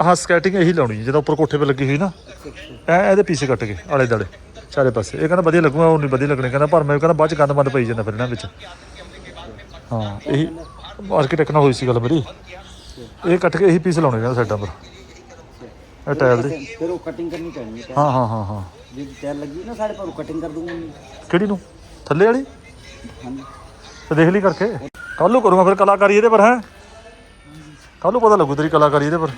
ਹਾਂ ਸਕੈਟਿੰਗ ਇਹੀ ਲਾਉਣੀ ਜਦੋਂ ਉੱਪਰ ਕੋਠੇ 'ਤੇ ਲੱਗੀ ਹੋਈ ਨਾ। ਇਹ ਇਹਦੇ ਪੀਸੇ ਕੱਟ ਕੇ, ਆਲੇ ਦਾਲੇ ਚਾਰੇ ਪਾਸੇ। ਇਹ ਕਹਿੰਦਾ ਵਧੀਆ ਲੱਗੂਗਾ, ਉਹ ਨਹੀਂ ਵਧੀਆ ਲੱਗਣੇ, ਕਹਿੰਦਾ ਪਰ ਮੈਂ, ਕਹਿੰਦਾ ਬਾਅਦ ਚ ਗੰਦ ਮੰਦ ਪਈ ਜਾਂਦਾ ਫਿਰ ਇਹਨਾਂ ਵਿੱਚ। ਹਾਂ, ਇਹੀ ਆਰਕੀਟੈਕਟ ਨਾਲ ਹੋਈ ਸੀ ਗੱਲ ਮੇਰੀ। ਇਹ ਕੱਟ ਕੇ ਇਹੀ ਪੀਸ ਲਾਉਣੇ ਕਹਿੰਦਾ ਸਾਈਡਾਂ ਪਰ ਇਹ ਟਾਇਲ ਦੇ। ਫਿਰ ਉਹ ਕਟਿੰਗ ਕਰਨੀ ਪੈਣੀ ਹੈ। ਹਾਂ ਹਾਂ ਹਾਂ ਹਾਂ। ਜੇ ਟੈਲ ਲੱਗੀ ਨਾ ਸਾਡੇ ਪਰ ਕਟਿੰਗ ਕਰ ਦੂੰਗਾ ਮੈਂ। ਕਿਹੜੀ ਨੂੰ? ਥੱਲੇ ਵਾਲੀ? ਹਾਂਜੀ। ਤੇ ਦੇਖ ਲਈ ਕਰਕੇ। ਕੱਲ ਨੂੰ ਕਰੂੰਗਾ ਫਿਰ ਕਲਾਕਾਰੀ ਇਹਦੇ ਪਰ ਹੈ? ਕੱਲ ਨੂੰ ਪਤਾ ਲੱਗੂ ਤੇਰੀ ਕਲਾਕਾਰੀ ਇਹਦੇ ਪਰ।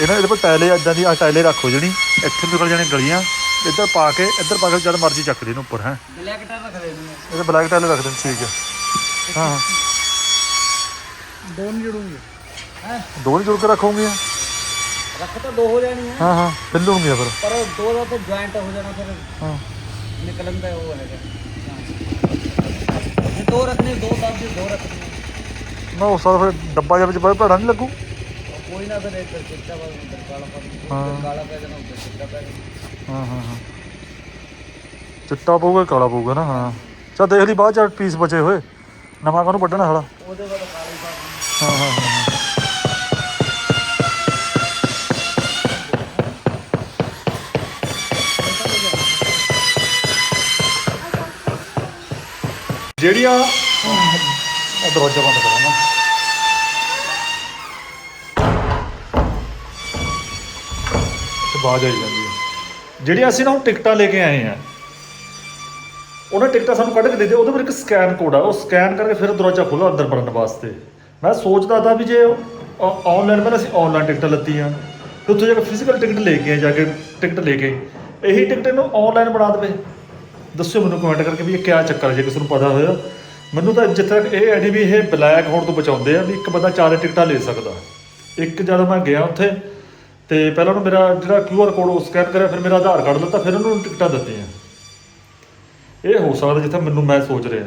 ਇਹਨਾਂ ਇਹਦੇ ਪਰ ਟਾਇਲੇ ਇਦਾਂ ਦੀ ਆ ਟਾਇਲੇ ਰੱਖੋ ਜਿਹੜੀ। ਇੱਥੇ ਨਿਕਲ ਜਾਣੇ ਗਲੀਆਂ। ਇੱਧਰ ਪਾ ਕੇ ਇੱਧਰ ਪਾ ਕੇ ਜਦ ਮਰਜ਼ੀ ਚੱਕ ਲਈ ਇਹਨੂੰ ਉੱਪਰ ਹੈ? ਬਲੈਕ ਟਾਇਲ ਰੱਖ ਦੇ ਇਹਦੇ ਬਲੈਕ ਟਾਇਲੇ ਰੱਖ ਦੇਣ ਠੀਕ ਹੈ। ਹਾਂ ਹਾਂ। ਦੋ ਨਹੀਂ ਜੜੂੰਗੇ। ਹੈ? ਦੋ ਨਹੀਂ ਜੁੜ ਕੇ ਰੱਖੋਗੇ ਰੱਖ ਤਾਂ ਦੋ ਹੋ ਜਾਣੀਆਂ। ਹਾਂ ਹਾਂ ਫਿੱਲੂਗੇ ਫਿਰ। ਪਰ ਦੋ ਦਾ ਤਾਂ ਜੁਆਇੰਟ ਹੋ ਜਾਣਾ ਫਿਰ। ਹਾਂ। ਨਿਕਲਣ ਦਾ ਉਹ ਹੈਗਾ। ਜੇ ਦੋ ਰੱਖਣੇ ਦੋ ਦੱਸ ਦੇ ਦੋ ਰੱਖਣੇ। ਨਾ ਉਸ ਸਾਲ ਫਿਰ ਡੱਬਾ ਜਿਹਾ ਵਿੱਚ ਪਾਏ ਭੜਾ ਨਹੀਂ ਲੱਗੂ? ਕੋਈ ਨਾ ਫਿਰ ਇੱਧਰ ਚਿੱਟਾ ਪਾ ਉੱਧਰ ਕਾਲਾ ਪਾ ਹਾਂ। ਕਾਲਾ ਪੈ ਜਾਣਾ ਉੱਧਰ ਚਿੱਟਾ ਪੈ ਜਾਣਾ। ਹਾਂ ਹਾਂ ਹਾਂ। ਚਿੱਟਾ ਪਊਗਾ ਕਾਲਾ ਪਊਗਾ ਨਾ ਹਾਂ। ਚਾ ਦੇਖ ਲਈ ਬਾਅਦ ਚ ਪੀਸ ਬਚੇ ਹੋਏ। ਨਵਾਂ ਕਾਹਨੂੰ ਵੱਢਣਾ ਸਾਲਾ। ਉਹਦੇ ਬਾਅਦ ਕਾਲੀ ਹਾਂ ਹਾਂ ਹਾਂ ਹਾਂ। ਜਿਹੜੀਆਂ ਆਹ ਦਰਵਾਜ਼ਾ ਬੰਦ ਕਰਾਂ ਤੇ ਬਾਜ ਆਈ ਜਾਂਦੀ ਹੈ ਜਿਹੜੀਆਂ ਅਸੀਂ ਨਾ ਹੁਣ ਟਿਕਟਾਂ ਲੈ ਕੇ ਆਏ ਆ, ਉਹਨਾਂ ਟਿਕਟਾਂ ਸਾਨੂੰ ਕੱਢ ਕੇ ਦੇ ਦੇ ਉਹਦੇ ਪਰ ਇੱਕ ਸਕੈਨ ਕੋਡ ਆ, ਉਹ ਸਕੈਨ ਕਰਕੇ ਫਿਰ ਦਰਵਾਜ਼ਾ ਖੋਲ੍ਹੋ ਅੰਦਰ ਵੜਨ ਵਾਸਤੇ। ਮੈਂ ਸੋਚਦਾ ਤਾਂ ਵੀ ਜੇ ਆਨਲਾਈਨ ਪਹਿਲਾਂ ਅਸੀਂ ਆਨਲਾਈਨ ਟਿਕਟਾਂ ਲੱਤੀਆਂ, ਤੇ ਉੱਥੇ ਜਾ ਕੇ ਫਿਜ਼ੀਕਲ ਟਿਕਟ ਲੈ ਕੇ ਜਾ ਕੇ ਟਿਕਟ ਲੈ ਕੇ ਇਹੀ ਟਿਕਟ ਇਹਨੂੰ ਆਨਲਾਈਨ ਬਣਾ ਦੇਵੇ। ਦੱਸਿਓ ਮੈਨੂੰ ਕਮੈਂਟ ਕਰਕੇ ਵੀ ਇਹ ਕਿਆ ਚੱਕਰ ਹੈ, ਜੇ ਕਿਸੇ ਨੂੰ ਪਤਾ ਹੋਇਆ। ਮੈਨੂੰ ਤਾਂ ਜਿੱਥੇ ਤੱਕ ਇਹ ਆਈਡੀ ਵੀ ਇਹ ਬਲੈਕ ਹੋਣ ਤੋਂ ਬਚਾਉਂਦੇ ਆ, ਵੀ ਇੱਕ ਬੰਦਾ ਚਾਰੇ ਟਿਕਟਾਂ ਲੈ ਸਕਦਾ। ਇੱਕ ਜਦ ਮੈਂ ਗਿਆ ਉੱਥੇ, ਤੇ ਪਹਿਲਾਂ ਉਹਨੂੰ ਮੇਰਾ ਜਿਹੜਾ ਕਿਊ ਆਰ ਕੋਡ ਉਹ ਸਕੈਨ ਕਰਿਆ, ਫਿਰ ਮੇਰਾ ਆਧਾਰ ਕਾਰਡ ਦਿੱਤਾ ਫਿਰ ਉਹਨੂੰ ਟਿਕਟਾਂ ਦਿੱਤੀਆਂ। ਇਹ ਹੋ ਸਕਦਾ ਜਿੱਥੇ ਮੈਨੂੰ ਮੈਂ ਸੋਚ ਰਿਹਾ।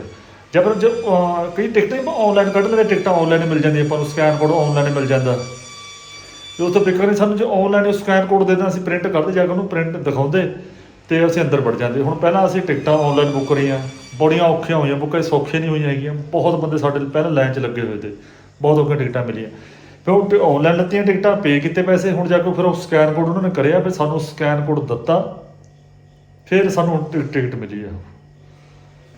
ਜਾਂ ਫਿਰ ਜੇ ਅਹ, ਕਈ ਟਿਕਟਾਂ ਹੀ ਆਨਲਾਈਨ ਕੱਢ ਲੈਂਦੇ ਟਿਕਟਾਂ ਆਨਲਾਈਨ ਮਿਲ ਜਾਂਦੀਆਂ ਆਪਾਂ ਨੂੰ ਸਕੈਨ ਕੋਡ ਆਨਲਾਈਨ ਮਿਲ ਜਾਂਦਾ। ਤੇ ਉੱਥੇ ਫਿਕਰ ਨਹੀਂ ਸਾਨੂੰ ਜੇ ਆਨਲਾਈਨ ਸਕੈਨ ਕੋਡ ਦੇ ਦਿੰਦਾ ਅਸੀਂ ਪ੍ਰਿੰਟ ਕਰਦੇ ਜਾ ਕੇ ਉਹਨੂੰ ਪ੍ਰਿੰਟ ਦਿਖਾਉਂਦੇ ਤੇ ਅਸੀਂ ਅੰਦਰ ਵੜ ਜਾਂਦੇ। ਹੁਣ ਪਹਿਲਾਂ ਅਸੀਂ ਟਿਕਟਾਂ ਆਨਲਾਈਨ ਬੁੱਕ ਕਰੀਆਂ ਬੜੀਆਂ ਔਖੀਆਂ ਹੋਈਆਂ ਬੁੱਕਾਂ ਸੌਖੀਆਂ ਨਹੀਂ ਹੋਈਆਂ ਹੈਗੀਆਂ ਬਹੁਤ ਬੰਦੇ ਸਾਡੇ ਪਹਿਲਾਂ ਲਾਈਨ 'ਚ ਲੱਗੇ ਹੋਏ ਤੇ ਬਹੁਤ ਔਖੀਆਂ ਟਿਕਟਾਂ ਮਿਲੀਆਂ। ਫਿਰ ਉਹ ਆਨਲਾਈਨ ਲੱਤੀਆਂ ਟਿਕਟਾਂ ਪੇ ਕੀਤੇ ਪੈਸੇ ਹੁਣ ਜਾ ਕੇ ਫਿਰ ਉਹ ਸਕੈਨ ਕੋਡ ਉਹਨਾਂ ਨੇ ਕਰਿਆ ਫਿਰ ਸਾਨੂੰ ਸਕੈਨ ਕੋਡ ਦਿੱਤਾ ਫਿਰ ਸਾਨੂੰ ਟਿਕ ਟਿਕਟ ਮਿਲੀ ਆ।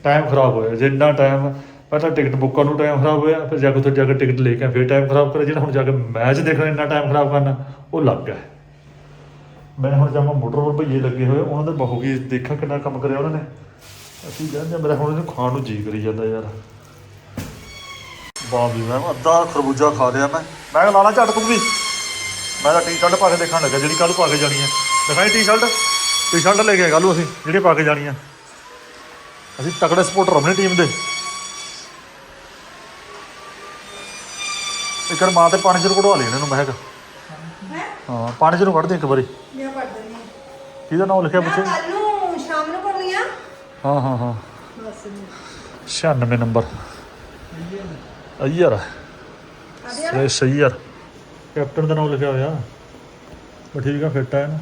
ਟਾਈਮ ਖਰਾਬ ਹੋਇਆ ਜਿੰਨਾ ਟਾਈਮ ਪਹਿਲਾਂ ਟਿਕਟ ਬੁੱਕ ਕਰਨ ਨੂੰ ਟਾਈਮ ਖਰਾਬ ਹੋਇਆ ਫਿਰ ਜਾ ਕੇ ਉੱਥੇ ਜਾ ਕੇ ਟਿਕਟ ਲੈ ਕੇ ਆਏ, ਫਿਰ ਟਾਈਮ ਖਰਾਬ ਕਰਿਆ ਜਿਹੜਾ ਹੁਣ ਜਾ ਕੇ ਮੈਚ ਦੇਖਣਾ ਇੰਨਾ ਟਾਈਮ ਖਰਾਬ ਕਰਨਾ ਉਹ ਲੱਗ ਗਿਆ। ਮੈਂ ਹੁਣ ਜਾਵਾਂ ਮੋਟਰ ਪਰ ਭਈਏ ਲੱਗੇ ਹੋਏ ਉਹਨਾਂ ਦੇ ਬਹੂ ਕੀ ਦੇਖਾਂ ਕਿੰਨਾ ਕੰਮ ਕਰਿਆ ਉਹਨਾਂ ਨੇ। ਅਸੀਂ ਜਾਂਦੇ ਮੇਰਾ ਹੁਣ ਇਹਨੂੰ ਖਾਣ ਨੂੰ ਜੀ ਕਰੀ ਜਾਂਦਾ ਯਾਰ। ਵਾਹ ਵੀ ਮੈਂ ਅੱਧਾ ਖਰਬੂਜਾ ਖਾ ਲਿਆ ਮੈਂ। ਮੈਂ ਕਿਹਾ ਲਾਲਾ ਝੱਟ ਤੂੰ ਵੀ। ਮੈਂ ਤਾਂ ਟੀ-ਸ਼ਰਟ ਪਾ ਕੇ ਦੇਖਣ ਲੱਗਾ ਜਿਹੜੀ ਕੱਲ ਪਾ ਕੇ ਜਾਣੀ ਹੈ। ਦਿਖਾਈ ਟੀ-ਸ਼ਰਟ ਟੀ-ਸ਼ਰਟ ਲੈ ਕੇ ਆਏ ਕੱਲ ਨੂੰ ਅਸੀਂ ਜਿਹੜੇ ਪਾ ਕੇ ਜਾਣੀ ਆ ਅਸੀਂ ਤਕੜੇ ਸਪੋਰਟਰ ਆਪਣੀ ਟੀਮ ਦੇ। ਇੱਕ ਵਾਰ ਮਾਂ ਤੇ ਪਾਣੀ ਚ ਕਢਵਾ ਲਈ ਇਹਨਾਂ ਕਿਹਾ ਹਾਂ? ਪਾਣੀ ਚ ਨੂੰ ਕੱਢ ਦੇ ਇੱਕ ਵਾਰੀ। ਮੈਂ ਦਿੰਦੀ ਕਿਹਦਾ ਨਾਮ ਲਿਖਿਆ ਮੈਂ ਪਿੱਛੇ ਕੱਲ ਨੂੰ ਸ਼ਾਮ ਨੂੰ ਕਰਨੀ ਆ ਹਾਂ ਹਾਂ ਹਾਂ। ਬਸ 96 ਨੰਬਰ। ਅਯਰ ਇਹ ਸਹੀ ਯਾਰ। ਕੈਪਟਨ ਦਾ ਨਾਮ ਲਿਖਿਆ ਹੋਇਆ। ਠੀਕ ਆ ਫਿੱਟ ਆ ਇਹਨੂੰ।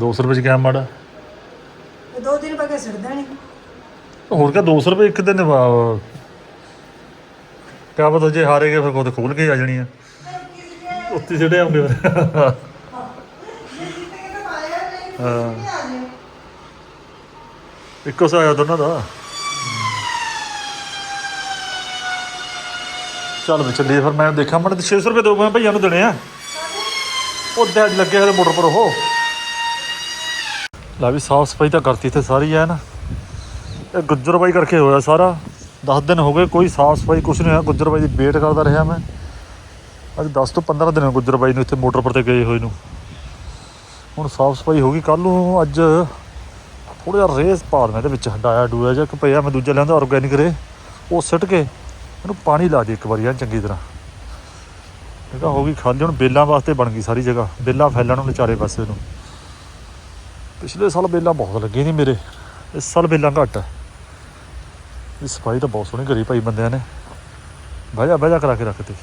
200 ਰੁਪਏ ਚ ਕਿਆ ਮਾੜਾ। ਦੋ ਦਿਨ ਪਾ ਕੇ ਸਿੱਟਦਾ ਨਹੀਂ ਹੋਰ 200 ਰੁਪਏ ਇੱਕ ਦਿਨ ਵਾ- ਕਿਆ ਪਤਾ ਜੇ ਹਾਰੇ ਗਏ ਫਿਰ ਕੋਤੇ ਖੋਲ ਕੇ ਆ ਜਾਣੀ ਆ। ਉੱਤੇ ਜਿਹੜੇ ਆਉਂਦੇ ਫਿਰ ਇੱਕੋ ਸਾ ਆਇਆ ਦੋਨਾਂ ਦਾ। ਚੱਲ ਵੀ ਚੱਲੀਏ ਫਿਰ ਮੈਂ ਦੇਖਾਂ, ਮੜ 600 ਰੁਪਏ ਦੋ ਮੈਂ ਭਈਆਂ ਨੂੰ ਦੇਣੇ ਆ। ਉਹ ਦਿਹਾੜੀ ਲੱਗੇ ਹਲੇ ਮੋਟਰ ਪਰ ਉਹ। ਲੈ ਵੀ ਸਾਫ਼ ਸਫ਼ਾਈ ਤਾਂ ਕਰਤੀ ਇੱਥੇ ਸਾਰੀ ਐ ਨਾ ਇਹ ਗੁੱਜਰ ਬਾਈ ਕਰਕੇ ਹੋਇਆ ਸਾਰਾ। 10 ਦਿਨ ਹੋ ਗਏ, ਕੋਈ ਸਾਫ਼ ਸਫ਼ਾਈ ਕੁਛ ਨਹੀਂ ਹੋਇਆ। ਗੁੱਜਰ ਬਾਈ ਦੀ ਵੇਟ ਕਰਦਾ ਰਿਹਾ ਮੈਂ। ਅੱਜ 10 ਤੋਂ 15 ਦਿਨ ਹੋਏ ਗੁੱਜਰ ਬਾਈ ਨੂੰ ਇੱਥੇ ਮੋਟਰ ਪਰ ਤੇ ਗਏ ਹੋਏ ਨੂੰ। ਹੁਣ ਸਾਫ਼ ਸਫ਼ਾਈ ਹੋ ਗਈ। ਕੱਲ ਨੂੰ ਅੱਜ ਥੋੜਾ ਜਿਹਾ ਰੇਸ ਪਾ ਦੇਣਾ ਇਹਦੇ ਵਿੱਚ ਡਾਇਆ ਡੂਆ ਜਿਹਾ ਇੱਕ ਪਿਆ ਮੈਂ ਦੂਜਾ ਲਿਆਂਦਾ ਆਰਗੈਨਿਕ ਰੇ। ਉਹ ਸਿੱਟ ਕੇ ਇਹਨੂੰ ਪਾਣੀ ਲਾ ਦੇ ਇੱਕ ਵਾਰੀ ਐਨ ਚੰਗੀ ਤਰ੍ਹਾਂ। ਇਹਦਾ ਹੋ ਗਈ ਖਾਲੀ। ਹੁਣ ਬੇਲਾਂ ਵਾਸਤੇ ਬਣ ਗਈ ਸਾਰੀ ਜਗ੍ਹਾ। ਬੇਲਾਂ ਫੈਲਣ ਨੂੰ ਚਾਰੇ ਪਾਸੇ ਨੂੰ। ਪਿਛਲੇ ਸਾਲ ਬੇਲਾਂ ਬਹੁਤ ਲੱਗੀ ਨਹੀਂ ਮੇਰੇ। ਇਸ ਸਾਲ ਬੇਲਾਂ ਘੱਟ ਹੈ। ਇਹ ਸਫ਼ਾਈ ਤਾਂ ਬਹੁਤ ਸੋਹਣੀ ਕਰੀ ਭਾਈ ਬੰਦਿਆਂ ਨੇ। ਬਾਜਾ ਬਾਜਾ ਕਰਾ ਕੇ ਰੱਖਤੀ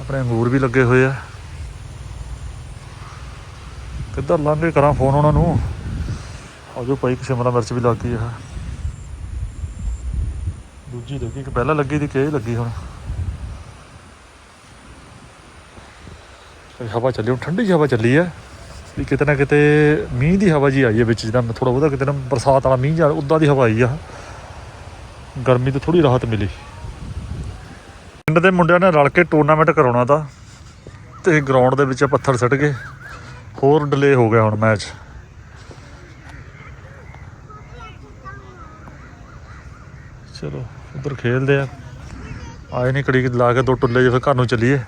ਆਪਣੇ ਅੰਗੂਰ ਵੀ ਲੱਗੇ ਹੋਏ ਆ। ਕਿੱਧਰ ਲੰਘੇ ਕਰਾਂ ਫੋਨ ਉਹਨਾਂ ਨੂੰ? ਆਜੋ ਭਾਈ ਇੱਕ ਸ਼ਿਮਲਾ ਮਿਰਚ ਵੀ ਲੱਗ ਗਈ ਆ। ਦੂਜੀ ਲੱਗੀ ਕਿ ਪਹਿਲਾਂ ਲੱਗੀ ਦੀ ਕਿ ਇਹ ਲੱਗੀ ਹੁਣ? ਹਵਾ ਚੱਲੀ, ਹੁਣ ਠੰਡੀ ਹਵਾ ਚੱਲੀ ਹੈ ਵੀ ਕਿਤੇ ਨਾ ਕਿਤੇ ਮੀਂਹ ਦੀ ਹਵਾ ਜੀ ਆਈ ਹੈ ਵਿੱਚ, ਜਿੱਦਾਂ ਥੋੜਾ ਬਹੁਤਾ ਕਿਤੇ ਨਾ ਬਰਸਾਤ ਵਾਲਾ ਮੀਂਹ ਜਾਂ ਉਦਾਂ ਦੀ ਹਵਾ ਆਈ ਆ। ਗਰਮੀ ਤੋਂ ਥੋੜੀ ਰਾਹਤ ਮਿਲੀ। ਪਿੰਡ ਦੇ ਮੁੰਡਿਆਂ ਨੇ ਰਲ ਕੇ ਟੂਰਨਾਮੈਂਟ ਕਰਾਉਣਾ ਤਾਂ, ਤੇ ਗਰਾਊਂਡ ਦੇ ਵਿੱਚ ਪੱਥਰ ਸੱਟ ਗਏ ਹੋਰ ਡਿਲੇ ਹੋ ਗਿਆ ਹੁਣ ਮੈਚ ਚਲੋ, ਉਧਰ ਖੇਲਦੇ ਆ। ਆਏ ਨਹੀਂ ਕੜੀ ਲਾ ਕੇ ਦੋ ਟੁੱਲੇ ਜੇ ਫਿਰ ਘਰ ਨੂੰ ਚੱਲੀਏ।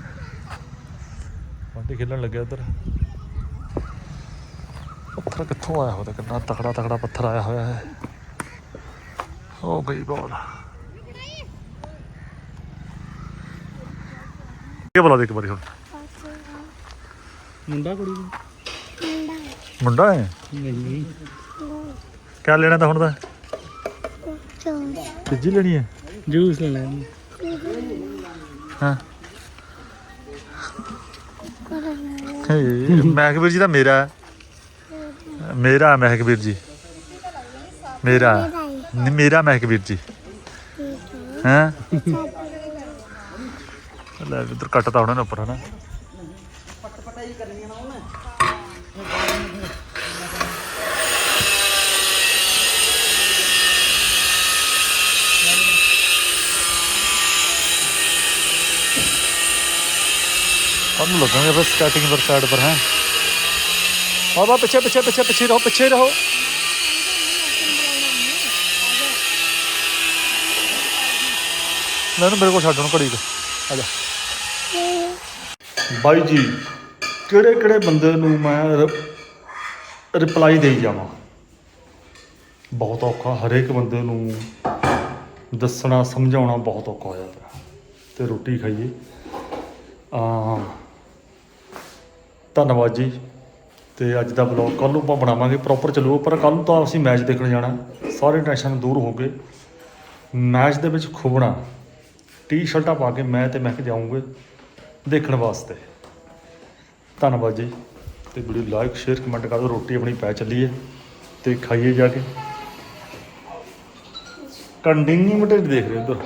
ਵਾਂਡੇ ਖੇਲਣ ਲੱਗਿਆ ਉਧਰ। ਪੱਥਰ ਕਿੱਥੋਂ ਆਇਆ ਹੋਇਆ? ਕਿੰਨਾ ਤਕੜਾ ਤਕੜਾ ਪੱਥਰ ਆਇਆ ਹੋਇਆ ਹੈ। ਉਹ ਗਈ ਬਾਲ। ਇਹ ਬੁਲਾ ਦੇ ਇੱਕ ਵਾਰੀ ਹੁਣ? ਮੁੰਡਾ ਕੁੜੀ ਮੁੰਡਾ ਹੈ? ਨਹੀਂ। ਕਿਆ ਲੈਣਾ ਤਾਂ ਹੁਣ ਦਾ ਤੀਜੀ ਲੈਣੀ ਹੈ? ਜੂਸ ਲੈਣਾ ਹਾਂ। ਹੇ। ਮਹਿਕਬੀਰ ਜੀ ਦਾ ਮੇਰਾ ਹੈ। ਮੇਰਾ ਮਹਿਕਵੀਰ ਜੀ। ਮੇਰਾ ਨੀ, ਮੇਰਾ ਮਹਿਕਵੀਰ ਜੀ। ਹਾਂ? ਲੈ ਵੀ ਇੱਧਰ ਕੱਟਤਾ ਉਹਨਾਂ ਉੱਪਰ ਹਨਾ? ਉਹਨੂੰ ਲੱਗਾਂਗੇ ਬਸ ਸਟਾਰਟਿੰਗ ਪਰ ਪਰ ਹੈ? और आप पीछे पीछे पीछे पीछे रहो पीछे रहो ਮੈਨੂੰ ਮੇਰੇ ਕੋਲ ਛੱਡ ਹੁਣ ਘੜੀ ਕੁ। ਆ ਜਾ ਬਾਈ ਜੀ ਕਿਹੜੇ ਕਿਹੜੇ ਬੰਦੇ ਨੂੰ ਮੈਂ ਰਿਪਲਾਈ ਦੇਈ ਜਾਵਾਂ ਬਹੁਤ ਔਖਾ ਹਰੇਕ ਬੰਦੇ ਨੂੰ ਦੱਸਣਾ ਸਮਝਾਉਣਾ ਬਹੁਤ ਔਖਾ ਹੋਇਆ ਪਿਆ ਤੇ ਰੋਟੀ ਖਾਈਏ ਆ ਧੰਨਵਾਦ ਜੀ ਤੇ ਅੱਜ ਦਾ ਵਲੌਗ ਕੱਲ ਨੂੰ ਆਪਾਂ ਬਣਾਵਾਂਗੇ ਪ੍ਰੋਪਰ ਚੱਲੂ, ਪਰ ਕੱਲ ਨੂੰ ਤਾਂ ਅਸੀਂ ਮੈਚ ਦੇਖਣ ਜਾਣਾ। ਸਾਰੇ ਟੈਨਸ਼ਨ ਦੂਰ ਹੋ ਗਏ। ਮੈਚ ਦੇ ਵਿੱਚ ਖੁਬਣਾ। ਟੀ-ਸ਼ਰਟਾਂ ਪਾ ਕੇ ਮੈਂ ਤੇ ਮੈਂ ਕਿ ਜਾਊਂਗੇ ਦੇਖਣ ਵਾਸਤੇ। ਧੰਨਵਾਦ ਜੀ। ਤੇ ਵੀਡੀਓ ਲਾਈਕ ਸ਼ੇਅਰ ਕਮੈਂਟ ਕਰ ਦਿਓ। ਰੋਟੀ ਆਪਣੀ ਪੈ ਚੱਲੀ ਹੈ ਤੇ ਖਾਈਏ ਜਾ ਕੇ। ਕੰਡਿੰਗ ਨਹੀਂ ਮਟੇ ਦੇਖ ਰਹੇ ਉਧਰ